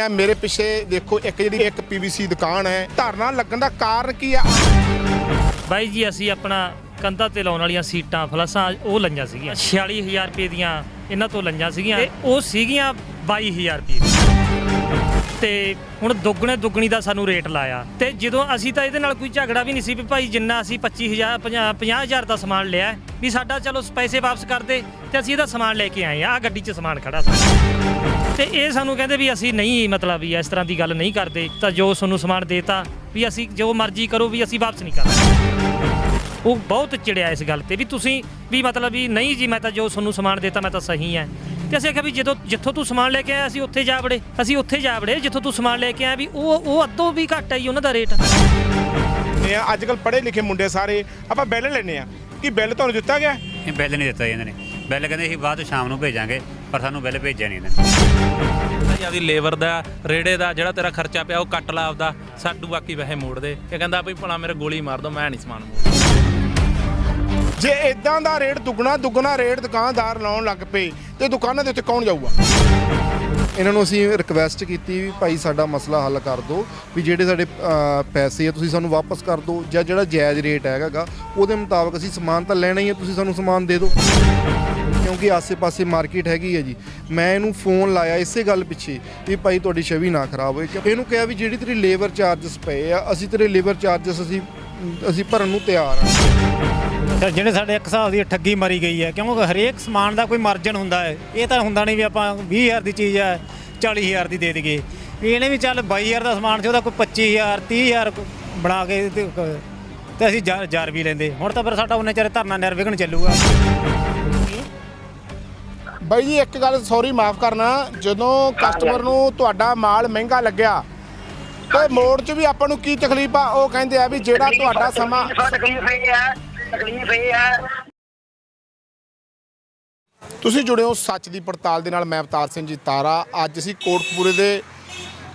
ਆ, ਮੇਰੇ ਪਿੱਛੇ ਦੇਖੋ, ਇੱਕ ਜਿਹੜੀ ਇੱਕ ਪੀਵੀਸੀ ਦੁਕਾਨ ਹੈ, ਧਰਨਾ ਲੱਗਣ ਦਾ ਕਾਰਨ ਕੀ ਆ ਬਾਈ ਜੀ, ਅਸੀਂ ਆਪਣਾ ਕੰਧਾਂ ਤੇ ਲਾਉਣ ਵਾਲੀਆਂ ਸੀਟਾਂ, ਫਲਸਾਂ ਉਹ ਲਈਆਂ ਸੀਗੀਆਂ 46000 ਰੁਪਏ ਦੀਆਂ ਇਹਨਾਂ ਤੋਂ ਲਈਆਂ ਸੀਗੀਆਂ ਤੇ ਉਹ ਸੀਗੀਆਂ 22000 ਰੁਪਏ ਦੀਆਂ। ਤੇ ਹੁਣ ਦੁੱਗਣੇ ਦੁੱਗਣੀ ਦਾ ਸਾਨੂੰ ਰੇਟ ਲਾਇਆ। ਤੇ ਜਦੋਂ ਅਸੀਂ ਤਾਂ ਇਹਦੇ ਨਾਲ ਕੋਈ ਝਗੜਾ ਵੀ ਨਹੀਂ ਸੀ ਵੀ ਭਾਈ ਜਿੰਨਾ ਅਸੀਂ 25000 50000 ਦਾ ਸਮਾਨ ਲਿਆ ਵੀ ਸਾਡਾ ਚਲੋ ਪੈਸੇ ਵਾਪਸ ਕਰ ਦੇ ਤੇ ਅਸੀਂ ਇਹਦਾ ਸਮਾਨ ਲੈ ਕੇ ਆਏ ਆ ਆਹ ਗੱਡੀ 'ਚ ਸਮਾਨ ਖੜਾ ਸੀ। ਤੇ ਇਹ ਸਾਨੂੰ ਕਹਿੰਦੇ ਵੀ ਅਸੀਂ ਨਹੀਂ ਮਤਲਬ ਵੀ ਇਸ ਤਰ੍ਹਾਂ ਦੀ ਗੱਲ ਨਹੀਂ ਕਰਦੇ, ਤਾਂ ਜੋ ਤੁਹਾਨੂੰ ਸਮਾਨ ਦੇਤਾ, ਵੀ ਅਸੀਂ ਜੋ ਮਰਜ਼ੀ ਕਰੋ ਵੀ ਅਸੀਂ ਵਾਪਸ ਨਹੀਂ ਕਰਦੇ। ਉਹ ਬਹੁਤ ਚਿੜਿਆ ਇਸ ਗੱਲ ਤੇ ਵੀ ਤੁਸੀਂ ਵੀ ਮਤਲਬ ਵੀ ਨਹੀਂ ਜੀ, ਮੈਂ ਤਾਂ ਜੋ ਤੁਹਾਨੂੰ ਸਮਾਨ ਦੇਤਾ, ਮੈਂ ਤਾਂ ਸਹੀ ਹੈ। ਤੇ ਅਸੀਂ ਆਖਿਆ ਵੀ ਜਦੋਂ ਜਿੱਥੋਂ ਤੂੰ ਸਮਾਨ ਲੈ ਕੇ ਆਇਆ ਅਸੀਂ ਉੱਥੇ ਜਾ ਵੜੇ ਅਸੀਂ ਉੱਥੇ ਜਾ ਵੜੇ ਜਿੱਥੋਂ ਤੂੰ ਸਮਾਨ ਲੈ ਕੇ ਆਇਆ ਵੀ ਉਹ ਉਹ ਅੱਧੋਂ ਵੀ ਘੱਟ ਆਈ ਉਹਨਾਂ ਦਾ ਰੇਟ। ਨੇ ਅੱਜ ਕੱਲ ਪੜ੍ਹੇ ਲਿਖੇ ਮੁੰਡੇ ਸਾਰੇ ਆਪਾਂ ਬਿੱਲ ਲੈਨੇ ਆ ਕੀ ਬਿੱਲ ਤੁਹਾਨੂੰ ਦਿੱਤਾ ਗਿਆ? ਇਹ ਬਿੱਲ ਨਹੀਂ ਦਿੱਤਾ ਜੀ ਇਹਨਾਂ ਨੇ। ਬਿੱਲ ਕਹਿੰਦੇ ਅਸੀਂ ਬਾਅਦ 'ਚ ਸ਼ਾਮ ਨੂੰ ਭੇਜਾਂਗੇ ਪਰ ਸਾਨੂੰ ਬਿੱਲ ਭੇਜਿਆ ਨਹੀਂ ਇਹਨਾਂ ਨੇ। ਜੀ ਆਪਦੀ ਲੇਬਰ ਦਾ ਰੇੜੇ ਦਾ ਜਿਹੜਾ ਤੇਰਾ ਖਰਚਾ ਪਿਆ ਉਹ ਕੱਟ ਲਾ ਆਪਦਾ ਸਾਡੂ ਬਾਕੀ ਪੈਸੇ ਮੋੜ ਦੇ। ਇਹ ਕਹਿੰਦਾ ਵੀ ਭਲਾ ਮੇਰੇ ਗੋਲੀ ਮਾਰ ਦੋ ਮੈਂ ਨਹੀਂ ਸਮਾਨ ਮੋੜਦਾ ਜੇ ਇਦਾਂ ਦਾ ਰੇਟ ਦੁੱਗਣਾ ਦੁੱਗਣਾ ਰੇਟ ਦੁਕਾਨਦਾਰ ਲਾਉਣ ਲੱਗ ਪਏ, ਤੇ ਦੁਕਾਨਾਂ ਦੇ ਉੱਤੇ ਕੌਣ ਜਾਊਗਾ? ਇਹਨਾਂ ਨੂੰ ਅਸੀਂ ਰਿਕਵੈਸਟ ਕੀਤੀ ਵੀ ਭਾਈ ਸਾਡਾ ਮਸਲਾ ਹੱਲ ਕਰ ਦਿਓ, ਵੀ ਜਿਹੜੇ ਸਾਡੇ ਪੈਸੇ ਆ, ਤੁਸੀਂ ਸਾਨੂੰ ਵਾਪਸ ਕਰ ਦਿਓ, ਜਾਂ ਜਿਹੜਾ ਜਾਇਜ਼ ਰੇਟ ਹੈਗਾਗਾ ਉਹਦੇ ਮੁਤਾਬਕ ਅਸੀਂ ਸਮਾਨ ਤਾਂ ਲੈਣਾ ਹੀ ਹੈ ਤੁਸੀਂ ਸਾਨੂੰ ਸਮਾਨ ਦੇ ਦਿਓ। ਕਿਉਂਕਿ ਆਸੇ-ਪਾਸੇ ਮਾਰਕੀਟ ਹੈਗੀ ਹੈ ਜੀ। ਮੈਂ ਇਹਨੂੰ ਫੋਨ ਲਾਇਆ ਇਸੇ ਗੱਲ ਪਿੱਛੇ, ਵੀ ਭਾਈ ਤੁਹਾਡੀ ਛਵੀ ਨਾ ਖਰਾਬ ਹੋਏ। ਇਹਨੂੰ ਕਿਹਾ ਵੀ ਜਿਹੜੀ ਤੇਰੀ ਲੇਬਰ ਚਾਰजेस ਪਏ ਆ, ਅਸੀਂ ਤੇਰੇ ਲੇਬਰ ਚਾਰजेस ਅਸੀਂ ਅਸੀਂ ਭਰਨ ਨੂੰ ਤਿਆਰ ਆ। ਤੇ ਜਿਹੜੇ ਸਾਡੇ ਇੱਕ ਹਿਸਾਬ ਦੀ ਠੱਗੀ ਮਾਰੀ ਗਈ ਹੈ ਕਿਉਂਕਿ ਹਰੇਕ ਸਮਾਨ ਦਾ ਕੋਈ ਮਾਰਜਨ ਹੁੰਦਾ ਹੈ। ਇਹ ਤਾਂ ਹੁੰਦਾ ਨਹੀਂ ਵੀ ਆਪਾਂ 20000 ਦੀ ਚੀਜ਼ ਹੈ 40000 ਦੀ ਦੇ ਦਈਏ। ਵੀ ਇਹਨੇ ਵੀ ਚੱਲ 22000 ਦਾ ਸਮਾਨ ਸੀ ਉਹਦਾ ਕੋਈ 25000 30000 ਬਣਾ ਕੇ ਤੇ ਤੇ ਅਸੀਂ ਜਾਰ ਵੀ ਲੈਂਦੇ। ਹੁਣ ਤਾਂ ਫਿਰ ਸਾਡਾ ਉਹਨੇ ਚਿਰ ਧਰਨਾ ਨਿਰਵਿਘਨ ਚੱਲੂਗਾ। ਬਾਈ ਜੀ ਇੱਕ ਗੱਲ ਸੌਰੀ ਮਾਫ ਕਰਨਾ। ਜਦੋਂ ਕਸਟਮਰ ਨੂੰ ਤੁਹਾਡਾ ਮਾਲ ਮਹਿੰਗਾ ਲੱਗਿਆ ਤੇ ਮੋੜ 'ਚ ਵੀ ਆਪਾਂ ਨੂੰ ਕੀ ਤਕਲੀਫ ਆ? ਉਹ ਕਹਿੰਦੇ ਆ ਵੀ ਜਿਹੜਾ ਤੁਹਾਡਾ ਸਮਾਂ ਤਕਲੀਫ ਇਹ ਹੈ ਤਕਲੀਫ ਇਹ ਹੈ ਤੁਸੀਂ ਜੁੜੇ ਹੋ ਸੱਚ ਦੀ ਪੜਤਾਲ ਦੇ ਨਾਲ, ਮੈਂ ਅਵਤਾਰ ਸਿੰਘ ਜੀ ਤਾਰਾ। ਅੱਜ ਅਸੀਂ ਕੋਟਕਪੂਰੇ ਦੇ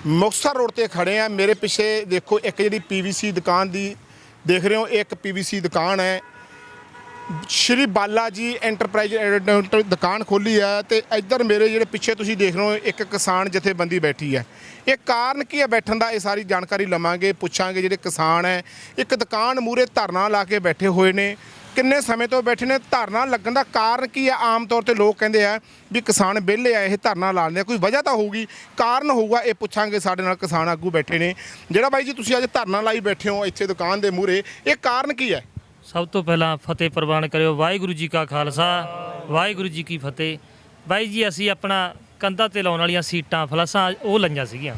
ਮੁਕਤਸਰ ਰੋਡ ਤੇ ਖੜੇ ਆ ਮੇਰੇ ਪਿੱਛੇ ਦੇਖੋ, ਇੱਕ ਜਿਹੜੀ ਪੀਵੀਸੀ ਦੁਕਾਨ ਦੀ ਦੇਖ ਰਹੇ ਹੋ, ਇਹ ਇੱਕ ਪੀਵੀਸੀ ਦੁਕਾਨ ਹੈ। ਸ਼੍ਰੀ ਬਾਲਾ ਜੀ ਐਂਟਰਪ੍ਰਾਈਜ਼ ਦੁਕਾਨ ਖੋਲੀ ਹੈ ਤੇ ਇੱਧਰ ਮੇਰੇ ਜਿਹੜੇ ਪਿੱਛੇ ਤੁਸੀਂ ਦੇਖ ਰਹੇ ਹੋ, ਇੱਕ ਕਿਸਾਨ ਜਥੇਬੰਦੀ ਬੈਠੀ ਹੈ। ਇਹ ਕਾਰਨ ਕੀ ਹੈ? ਬੈਠਣ ਦਾ ਇਹ ਸਾਰੀ ਜਾਣਕਾਰੀ ਲਵਾਂਗੇ, ਪੁੱਛਾਂਗੇ ਜਿਹੜੇ ਕਿਸਾਨ ਹੈ। ਇੱਕ ਦੁਕਾਨ ਮੂਰੇ ਧਰਨਾ ਲਾ ਕੇ ਬੈਠੇ ਹੋਏ ਨੇ। ਕਿੰਨੇ ਸਮੇਂ ਤੋਂ ਬੈਠੇ ਨੇ? ਧਰਨਾ ਲੱਗਣ ਦਾ ਕਾਰਨ ਕੀ ਹੈ? ਆਮ ਤੌਰ ਤੇ ਲੋਕ ਕਹਿੰਦੇ ਆ ਵੀ ਕਿਸਾਨ ਵਿਹਲੇ ਆ, ਇਹ ਧਰਨਾ ਲਾਉਂਦੇ ਆ। ਕੋਈ ਵਜ੍ਹਾ ਤਾਂ ਹੋਊਗੀ। ਕਾਰਨ ਹੋਊਗਾ, ਇਹ ਪੁੱਛਾਂਗੇ ਸਾਡੇ ਨਾਲ ਕਿਸਾਨ ਆਗੂ ਬੈਠੇ ਨੇ। ਜਿਹੜਾ ਬਾਈ ਜੀ, ਤੁਸੀਂ ਅੱਜ ਧਰਨਾ ਲਾਈ ਬੈਠੇ ਹੋ ਇੱਥੇ ਦੁਕਾਨ ਦੇ ਮੂਰੇ ਇਹ ਕਾਰਨ ਕੀ ਹੈ? ਸਭ ਤੋਂ ਪਹਿਲਾਂ ਫਤਿਹ ਪ੍ਰਵਾਨ ਕਰਿਓ। ਵਾਹਿਗੁਰੂ ਜੀ ਕਾ ਖਾਲਸਾ, ਵਾਹਿਗੁਰੂ ਜੀ ਕੀ ਫਤਿਹ। ਬਾਈ ਜੀ, ਅਸੀਂ ਆਪਣਾ ਕੰਧਾਂ ਤੇ ਲਾਉਣ ਵਾਲੀਆਂ ਸੀਟਾਂ, ਫਲਸਾਂ ਉਹ ਲਈਆਂ ਸੀਗੀਆਂ।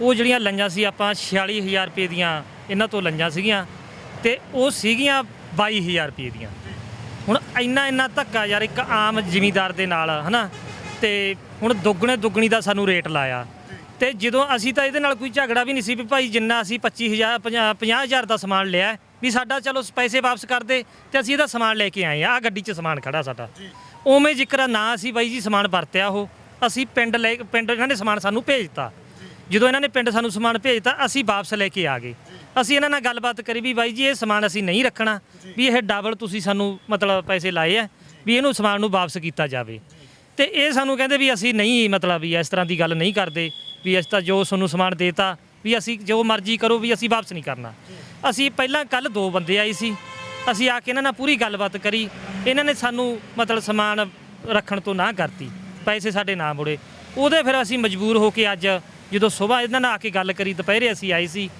ਉਹ ਜਿਹੜੀਆਂ ਲਈਆਂ ਸੀ, ਆਪਾਂ 46000 ਰੁਪਏ ਦੀਆਂ ਇਹਨਾਂ ਤੋਂ ਲਈਆਂ ਸੀਗੀਆਂ ਤੇ ਉਹ ਸੀਗੀਆਂ 22000 ਰੁਪਏ ਦੀਆਂ। ਹੁਣ ਇੰਨਾ ਇੰਨਾ ਧੱਕਾ ਯਾਰ ਇੱਕ ਆਮ ਜ਼ਿਮੀਦਾਰ ਦੇ ਨਾਲ, ਹਨਾ? ਤੇ ਹੁਣ ਦੁੱਗਣੇ ਦੁੱਗਣੀ ਦਾ ਸਾਨੂੰ ਰੇਟ ਲਾਇਆ। ਤੇ ਜਦੋਂ ਅਸੀਂ ਤਾਂ ਇਹਦੇ ਨਾਲ ਕੋਈ ਝਗੜਾ ਵੀ ਨਹੀਂ ਸੀ ਵੀ ਭਾਈ ਜਿੰਨਾ ਅਸੀਂ 25000 50000 ਦਾ ਸਮਾਨ ਲਿਆ ਵੀ ਸਾਡਾ ਚਲੋ ਪੈਸੇ ਵਾਪਸ ਕਰ ਦੇ ਤੇ ਅਸੀਂ ਇਹਦਾ ਸਮਾਨ ਲੈ ਕੇ ਆਏ ਆ। ਆਹ ਗੱਡੀ 'ਚ ਸਮਾਨ ਖੜਾ ਸਾਡਾ। ਉਵੇਂ ਜ਼ਿਕਰ ਆ, ਨਾ ਅਸੀਂ ਬਾਈ ਜੀ ਸਮਾਨ ਵਰਤਿਆ ਉਹ। ਅਸੀਂ ਪਿੰਡ ਲੈ ਪਿੰਡ ਇਹਨਾਂ ਨੇ ਸਮਾਨ ਸਾਨੂੰ ਭੇਜਤਾ। ਜਦੋਂ ਇਹਨਾਂ ਨੇ ਪਿੰਡ ਸਾਨੂੰ ਸਮਾਨ ਭੇਜਤਾ ਅਸੀਂ ਵਾਪਸ ਲੈ ਕੇ ਆ ਗਏ। ਅਸੀਂ ਇਹਨਾਂ ਨਾਲ ਗੱਲਬਾਤ ਕਰੀ ਵੀ ਬਾਈ ਜੀ ਇਹ ਸਮਾਨ ਅਸੀਂ ਨਹੀਂ ਰੱਖਣਾ। ਵੀ ਇਹ ਡਬਲ ਤੁਸੀਂ ਸਾਨੂੰ ਮਤਲਬ ਪੈਸੇ ਲਾਏ ਆ ਵੀ ਇਹਨੂੰ ਸਮਾਨ ਨੂੰ ਵਾਪਸ ਕੀਤਾ ਜਾਵੇ। ਤੇ ਇਹ ਸਾਨੂੰ ਕਹਿੰਦੇ ਵੀ ਅਸੀਂ ਨਹੀਂ ਮਤਲਬ ਵੀ ਇਸ ਤਰ੍ਹਾਂ ਦੀ ਗੱਲ ਨਹੀਂ ਕਰਦੇ। ਵੀ ਅਸੀਂ ਤਾਂ ਜੋ ਤੁਹਾਨੂੰ ਸਮਾਨ ਦੇਤਾ ਵੀ ਅਸੀਂ ਜੋ ਮਰਜ਼ੀ ਕਰੋ ਵੀ ਅਸੀਂ ਵਾਪਸ ਨਹੀਂ ਕਰਨਾ। ਅਸੀਂ ਪਹਿਲਾਂ ਕੱਲ ਦੋ ਬੰਦੇ ਆਏ ਸੀ। ਅਸੀਂ ਆ ਕੇ ਇਹਨਾਂ ਨਾਲ ਪੂਰੀ ਗੱਲਬਾਤ ਕਰੀ। ਇਹਨਾਂ ਨੇ ਸਾਨੂੰ ਮਤਲਬ ਸਮਾਨ ਰੱਖਣ ਤੋਂ ਨਾ ਕਰਤੀ। ਪੈਸੇ ਸਾਡੇ ਨਾ ਮੁੜੇ। ਉਹਦੇ ਫਿਰ ਅਸੀਂ ਮਜਬੂਰ ਹੋ ਕੇ ਅੱਜ ਜਦੋਂ ਸਵੇਰ ਇਹਨਾਂ ਨਾਲ ਆ ਕੇ ਗੱਲ ਕਰੀ ਦੁਪਹਿਰੇ ਅਸੀਂ ਆਏ ਸੀ।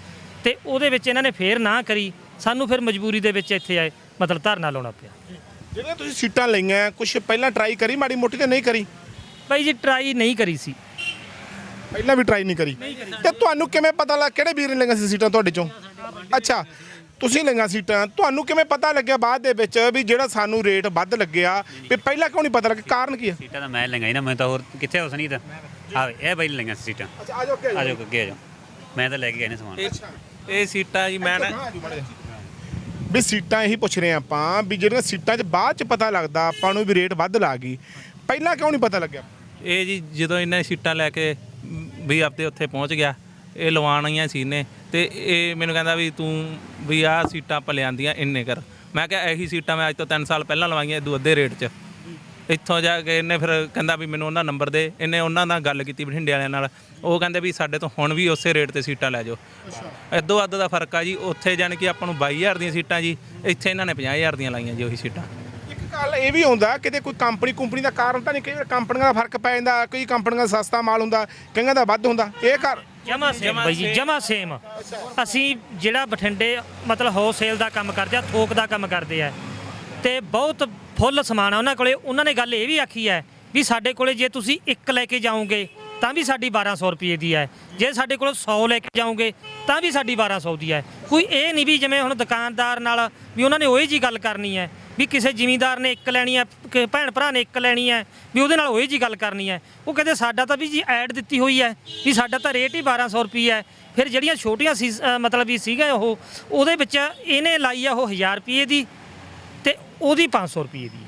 ਤੇ ਉਹਦੇ ਵਿੱਚ ਇਹਨਾਂ ਨੇ ਫੇਰ ਨਾ ਕਰੀ। ਸਾਨੂੰ ਫਿਰ ਮਜਬੂਰੀ ਦੇ ਵਿੱਚ ਇੱਥੇ ਆਏ ਮਤਲਬ ਧਰਨਾ ਲਾਉਣਾ ਪਿਆ। ਜਿਹੜੀਆਂ ਤੁਸੀਂ ਸੀਟਾਂ ਲਈਆਂ ਕੁਝ ਪਹਿਲਾਂ ਟਰਾਈ ਕਰੀ ਮਾੜੀ ਮੋਟੀ ਤੇ ਨਹੀਂ ਕਰੀ? ਭਾਈ ਜੀ ਟਰਾਈ ਨਹੀਂ ਕਰੀ ਸੀ। ਪਹਿਲਾਂ ਵੀ ਟਰਾਈ ਨਹੀਂ ਕਰੀ। ਤੇ ਤੁਹਾਨੂੰ ਕਿਵੇਂ ਪਤਾ ਲੱਗ ਕਿਹੜੇ ਵੀਰ ਨੇ ਲਈਆਂ ਸੀ ਸੀਟਾਂ ਤੁਹਾਡੇ ਚੋਂ? ਅੱਛਾ ਤੁਸੀਂ ਲਈਆਂ ਸੀਟਾਂ ਤੁਹਾਨੂੰ ਕਿਵੇਂ ਪਤਾ ਲੱਗਿਆ ਬਾਅਦ ਦੇ ਵਿੱਚ ਵੀ ਜਿਹੜਾ ਸਾਨੂੰ ਰੇਟ ਵੱਧ ਲੱਗਿਆ ਵੀ ਪਹਿਲਾਂ ਕਿਉਂ ਨਹੀਂ ਪਤਾ ਲੱਗਿਆ ਕਾਰਨ ਕੀ ਹੈ ਸੀਟਾਂ ਤਾਂ ਮੈਂ ਲਈਆਂ ਨਾ ਮੈਂ ਤਾਂ ਹੋਰ ਕਿੱਥੇ ਹੋ ਸਨੀ ਤਾਂ ਆਵੇ ਇਹ ਬਾਈ ਲਈਆਂ ਸੀ ਸੀਟਾਂ। ਅੱਛਾ ਆ ਜਾਓ ਅੱਗੇ। ਆ ਜਾਓ ਅੱਗੇ ਆ ਜਾਓ। ਮੈਂ ਤਾਂ ਲੈ ਕੇ ਗਿਆ ਨੇ ਸਮਾਨ। ਇਹ ਸੀਟਾਂ ਜੀ ਮੈਂ ਨਾ ਵੀ ਸੀਟਾਂ ਇਹੀ ਪੁੱਛ ਰਹੇ ਆਪਾਂ ਵੀ ਜਿਹੜੀਆਂ ਸੀਟਾਂ 'ਚ ਬਾਅਦ 'ਚ ਪਤਾ ਲੱਗਦਾ ਆਪਾਂ ਨੂੰ ਵੀ ਰੇਟ ਵੱਧ ਲਾ ਗਈ ਪਹਿਲਾਂ ਕਿਉਂ ਨਹੀਂ ਪਤਾ ਲੱਗਿਆ? ਇਹ ਜੀ ਜਦੋਂ ਇਹਨਾਂ ਸੀਟਾਂ ਲੈ ਕੇ ਵੀ ਆਪਦੇ ਉੱਥੇ ਪਹੁੰਚ ਗਿਆ। ਇਹ ਲਵਾਉਣੀਆਂ ਸੀ ਨੇ ਤੇ ਇਹ ਮੈਨੂੰ ਕਹਿੰਦਾ ਵੀ ਤੂੰ ਵੀ ਆਹ ਸੀਟਾਂ ਆਪਾਂ ਲਿਆਂਦੀਆਂ ਇੰਨੇ ਕਰ। ਮੈਂ ਕਿਹਾ ਇਹੀ ਸੀਟਾਂ ਮੈਂ ਅੱਜ ਤੋਂ 3 ਸਾਲ ਪਹਿਲਾਂ ਲਵਾਈਆਂ ਇਦੋਂ ਅੱਧੇ ਰੇਟ 'ਚ। ਇੱਥੋਂ ਜਾ ਕੇ ਇਹਨੇ ਫਿਰ ਕਹਿੰਦਾ ਵੀ ਮੈਨੂੰ ਉਹਨਾਂ ਨੰਬਰ ਦੇ। ਇਹਨੇ ਉਹਨਾਂ ਨਾਲ ਗੱਲ ਕੀਤੀ ਬਠਿੰਡੇ ਵਾਲਿਆਂ ਨਾਲ। ਉਹ ਕਹਿੰਦੇ ਵੀ ਸਾਡੇ ਤੋਂ ਹੁਣ ਵੀ ਉਸੇ ਰੇਟ ਤੇ ਸੀਟਾਂ ਲੈ ਜਾਓ। ਅੱਧੋ ਅੱਧ ਦਾ ਫ਼ਰਕ ਆ ਜੀ। ਉੱਥੇ ਜਾਣ ਕੇ ਆਪਾਂ ਨੂੰ 22000 ਦੀਆਂ ਸੀਟਾਂ ਜੀ। ਇੱਥੇ ਇਹਨਾਂ ਨੇ 50000 ਦੀਆਂ ਲਾਈਆਂ ਜੀ ਉਹੀ ਸੀਟਾਂ। ਗੱਲ ਇਹ ਵੀ ਹੁੰਦਾ ਕਿਤੇ ਕੋਈ ਕੰਪਨੀ ਕੁੰਪਨੀ ਦਾ ਕਾਰਨ ਤਾਂ ਨਹੀਂ ਕਈ ਵਾਰ ਕੰਪਨੀਆਂ ਦਾ ਫ਼ਰਕ ਪੈ ਜਾਂਦਾ ਕਈ ਕੰਪਨੀਆਂ ਦਾ ਸਸਤਾ ਮਾਲ ਹੁੰਦਾ ਕਈਆਂ ਦਾ ਵੱਧ ਹੁੰਦਾ ਇਹ ਕਰ ਜਮਾ ਸੇਮ ਬਾਈ ਜੀ ਜਮਾ ਸੇਮ ਅਸੀਂ ਜਿਹੜਾ ਬਠਿੰਡੇ ਮਤਲਬ ਹੋਲਸੇਲ ਦਾ ਕੰਮ ਕਰਦੇ ਆ ਥੋਕ ਦਾ ਕੰਮ ਕਰਦੇ ਆ ਤੇ ਬਹੁਤ ਫੁੱਲ ਸਮਾਨ ਆ ਉਹਨਾਂ ਕੋਲੇ। ਉਹਨਾਂ ਨੇ ਗੱਲ ਇਹ ਵੀ ਆਖੀ ਹੈ ਵੀ ਸਾਡੇ ਕੋਲੇ ਜੇ ਤੁਸੀਂ ਇੱਕ ਲੈ ਕੇ ਜਾਓਗੇ ਤਾਂ ਵੀ ਸਾਡੀ 1200 ਰੁਪਏ ਦੀ ਹੈ। ਜੇ ਸਾਡੇ ਕੋਲ 100 ਲੈ ਕੇ ਜਾਓਗੇ, ਤਾਂ ਵੀ ਸਾਡੀ 1200 ਦੀ ਹੈ। ਕੋਈ ਇਹ ਨਹੀਂ ਵੀ ਜਿਵੇਂ ਹੁਣ ਦੁਕਾਨਦਾਰ ਨਾਲ ਵੀ ਉਹਨਾਂ ਨੇ ਉਹੀ ਜੀ ਗੱਲ ਕਰਨੀ ਹੈ, ਵੀ ਕਿਸੇ ਜ਼ਿਮੀਂਦਾਰ ਨੇ ਇੱਕ ਲੈਣੀ ਹੈ, ਕਿ ਭੈਣ ਭਰਾ ਨੇ ਇੱਕ ਲੈਣੀ ਹੈ, ਵੀ ਉਹਦੇ ਨਾਲ ਉਹੀ ਜੀ ਗੱਲ ਕਰਨੀ ਹੈ। ਉਹ ਕਹਿੰਦੇ ਸਾਡਾ ਤਾਂ ਵੀ ਜੀ ਐਡ ਦਿੱਤੀ ਹੋਈ ਹੈ, ਵੀ ਸਾਡਾ ਤਾਂ ਰੇਟ ਹੀ 1200 ਰੁਪਏ ਹੈ। ਫਿਰ ਜਿਹੜੀਆਂ ਛੋਟੀਆਂ ਸੀ ਮਤਲਬ ਵੀ ਸੀਗਾ ਉਹ, ਉਹਦੇ ਵਿੱਚ ਇਹਨੇ ਲਾਈ ਆ ਉਹ 1000 ਰੁਪਏ ਦੀ ਤੇ ਉਹਦੀ 500 ਰੁਪਏ ਦੀ।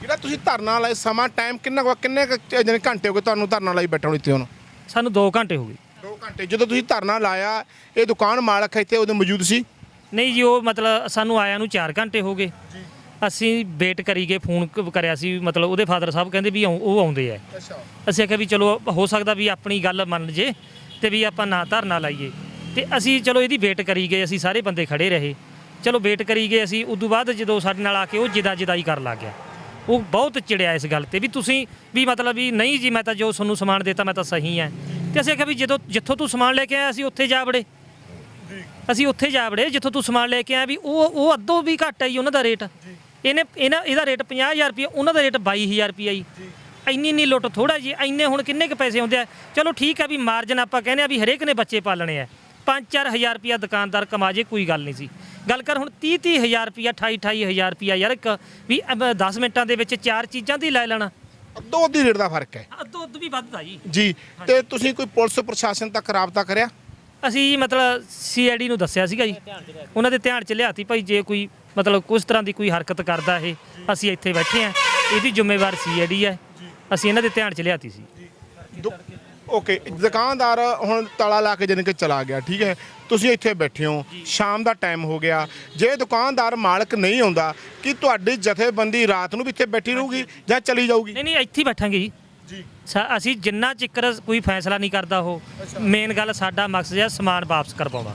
ਜਿਹੜਾ ਤੁਸੀਂ ਧਰਨਾ ਲਾਏ ਸਮਾਂ ਟਾਈਮ ਕਿੰਨਾ ਕੁ- ਕਿੰਨੇ ਕੁ ਜਾਣੀ ਘੰਟੇ ਹੋ ਗਏ ਤੁਹਾਨੂੰ ਧਰਨਾ ਲਾਈ ਬੈਠਣ ਨੂੰ ਇੱਥੇ ਹੁਣ? ਸਾਨੂੰ 2 ਘੰਟੇ ਹੋ ਗਏ। 2 ਘੰਟੇ। ਜਦੋਂ ਤੁਸੀਂ ਧਰਨਾ ਲਾਇਆ ਇਹ ਦੁਕਾਨ ਮਾਲਕ ਇੱਥੇ ਉਹਦੇ ਮੌਜੂਦ ਸੀ? ਨਹੀਂ ਜੀ ਉਹ ਮਤਲਬ ਸਾਨੂੰ ਆਇਆ ਨੂੰ 4 ਘੰਟੇ ਹੋ ਗਏ। ਅਸੀਂ ਵੇਟ ਕਰੀ ਗਏ ਫੋਨ ਕ- ਕਰਿਆ ਸੀ ਮਤਲਬ ਉਹਦੇ ਫਾਦਰ ਸਾਹਿਬ ਕਹਿੰਦੇ ਵੀ ਆਉ- ਉਹ ਆਉਂਦੇ ਆ। ਅੱਛਾ। ਅਸੀਂ ਆਖਿਆ ਵੀ ਚਲੋ ਹੋ ਸਕਦਾ ਵੀ ਆਪਣੀ ਗੱਲ ਮੰਨ ਜੇ ਤੇ ਵੀ ਆਪਾਂ ਨਾ ਧਰਨਾ ਲਾਈਏ। ਤੇ ਅਸੀਂ ਚਲੋ ਇਹਦੀ ਵੇਟ ਕਰੀ ਗਏ ਅਸੀਂ ਸਾਰੇ ਬੰਦੇ ਖੜੇ ਰਹੇ। ਚਲੋ ਵੇਟ ਕਰੀ ਗਏ ਅਸੀਂ ਉਦੋਂ ਬਾਅਦ ਜਦੋਂ ਸਾਡੇ ਨਾਲ ਆ ਕੇ ਉਹ ਜਿਦਾ ਜਿਦਾਈ ਕਰਨ ਲੱਗ ਗਿਆ। ਉਹ ਬਹੁਤ ਚਿੜਿਆ ਇਸ ਗੱਲ ਤੇ ਵੀ ਤੁਸੀਂ ਵੀ ਮਤਲਬ ਵੀ ਨਹੀਂ ਜੀ, ਮੈਂ ਤਾਂ ਜੋ ਤੁਹਾਨੂੰ ਸਮਾਨ ਦਿੱਤਾ, ਮੈਂ ਤਾਂ ਸਹੀ ਹੈ। ਤੇ ਅਸੀਂ ਆਖਿਆ ਵੀ ਜਦੋਂ, ਜਿੱਥੋਂ ਤੂੰ ਸਮਾਨ ਲੈ ਕੇ ਆਇਆ, ਅਸੀਂ ਉੱਥੇ ਜਾ ਵੜੇ। ਅਸੀਂ ਉੱਥੇ ਜਾ ਵੜੇ, ਜਿੱਥੋਂ ਤੂੰ ਸਮਾਨ ਲੈ ਕੇ ਆਇਆ ਵੀ ਉਹ ਉਹ ਅੱਧੋ ਵੀ ਘੱਟ ਆਈ ਉਹਨਾਂ ਦਾ ਰੇਟ। ਇਹਨੇ, ਇਹਨਾਂ, ਇਹਦਾ ਰੇਟ 50000 ਰੁਪਏ ਉਹਨਾਂ ਦਾ ਰੇਟ 22000 ਰੁਪਏ ਜੀ। ਇੰਨੀ ਇੰਨੀ ਲੁੱਟ ਥੋੜਾ ਜੀ, ਇੰਨੇ ਹੁਣ ਕਿੰਨੇ ਕ ਪੈਸੇ ਹੁੰਦੇ ਆ। ਚਲੋ ਠੀਕ ਆ ਵੀ ਮਾਰਜਨ ਆਪਾਂ ਕਹਿੰਦੇ ਆ ਵੀ ਹਰੇਕ ਨੇ ਬੱਚੇ ਪਾਲਣੇ ਆ। 5-4000 ਰੁਪਿਆ ਦੁਕਾਨਦਾਰ ਕਮਾ ਜੇ ਕੋਈ ਗੱਲ ਨਹੀਂ ਸੀ। ਗੱਲ ਕਰ ਹੁਣ 30-30000 ਰੁਪਿਆ 28-28000 ਰੁਪਿਆ ਯਾਰ ਇੱਕ ਵੀ 10 ਮਿੰਟਾਂ ਦੇ ਵਿੱਚ ਚਾਰ ਚੀਜ਼ਾਂ ਦੀ ਲੈ ਲੈਣਾ। ਅੱਧੋ ਅੱਧੀ ਰੇਟ ਦਾ ਫ਼ਰਕ ਹੈ। ਅੱਧੋ ਅੱਧ ਵੀ ਵੱਧਦਾ ਜੀ। ਜੀ ਤੇ ਤੁਸੀਂ ਕੋਈ ਪੁਲਿਸ ਪ੍ਰਸ਼ਾਸਨ ਤੱਕ ਰਾਬਤਾ ਕਰਿਆ? ਅਸੀਂ ਮਤਲਬ ਸੀਆਈਡੀ ਨੂੰ ਦੱਸਿਆ ਸੀਗਾ ਜੀ। ਉਹਨਾਂ ਦੇ ਧਿਆਨ ਚ ਲਿਆਤੀ ਭਾਈ ਜੇ ਕੋਈ ਮਤਲਬ ਕੁਝ ਤਰ੍ਹਾਂ ਦੀ ਕੋਈ ਹਰਕਤ ਕਰਦਾ ਇਹ ਅਸੀਂ ਇੱਥੇ ਬੈਠੇ ਆ ਇਹਦੀ ਜ਼ਿੰਮੇਵਾਰ ਸੀਆਈਡੀ ਹੈ। ਅਸੀਂ ਇਹਨਾਂ ਦੇ ਧਿਆਨ ਚ ਲਿਆਤੀ ਸੀ। ਓਕੇ ਦੁਕਾਨਦਾਰ ਹੁਣ ਤਾਲਾ ਲਾ ਕੇ ਜਾਣੀ ਕਿ ਚਲਾ ਗਿਆ ਠੀਕ ਹੈ? ਤੁਸੀਂ ਇੱਥੇ ਬੈਠੇ ਹੋ ਸ਼ਾਮ ਦਾ ਟਾਈਮ ਹੋ ਗਿਆ। ਜੇ ਦੁਕਾਨਦਾਰ ਮਾਲਕ ਨਹੀਂ ਆਉਂਦਾ ਕਿ ਤੁਹਾਡੀ ਜਥੇਬੰਦੀ ਰਾਤ ਨੂੰ ਵੀ ਇੱਥੇ ਬੈਠੀ ਰਹੂਗੀ ਜਾਂ ਚਲੀ ਜਾਊਗੀ? ਨਹੀਂ ਨਹੀਂ ਇੱਥੇ ਹੀ ਬੈਠਾਂਗੇ ਜੀ। ਜੀ। ਅਸੀਂ ਜਿੰਨਾ ਚਿਕਰ ਕੋਈ ਫੈਸਲਾ ਨਹੀਂ ਕਰਦਾ ਉਹ ਮੇਨ ਗੱਲ ਸਾਡਾ ਮਕਸਦ ਹੈ ਸਮਾਨ ਵਾਪਸ ਕਰਵਾਉਣਾ।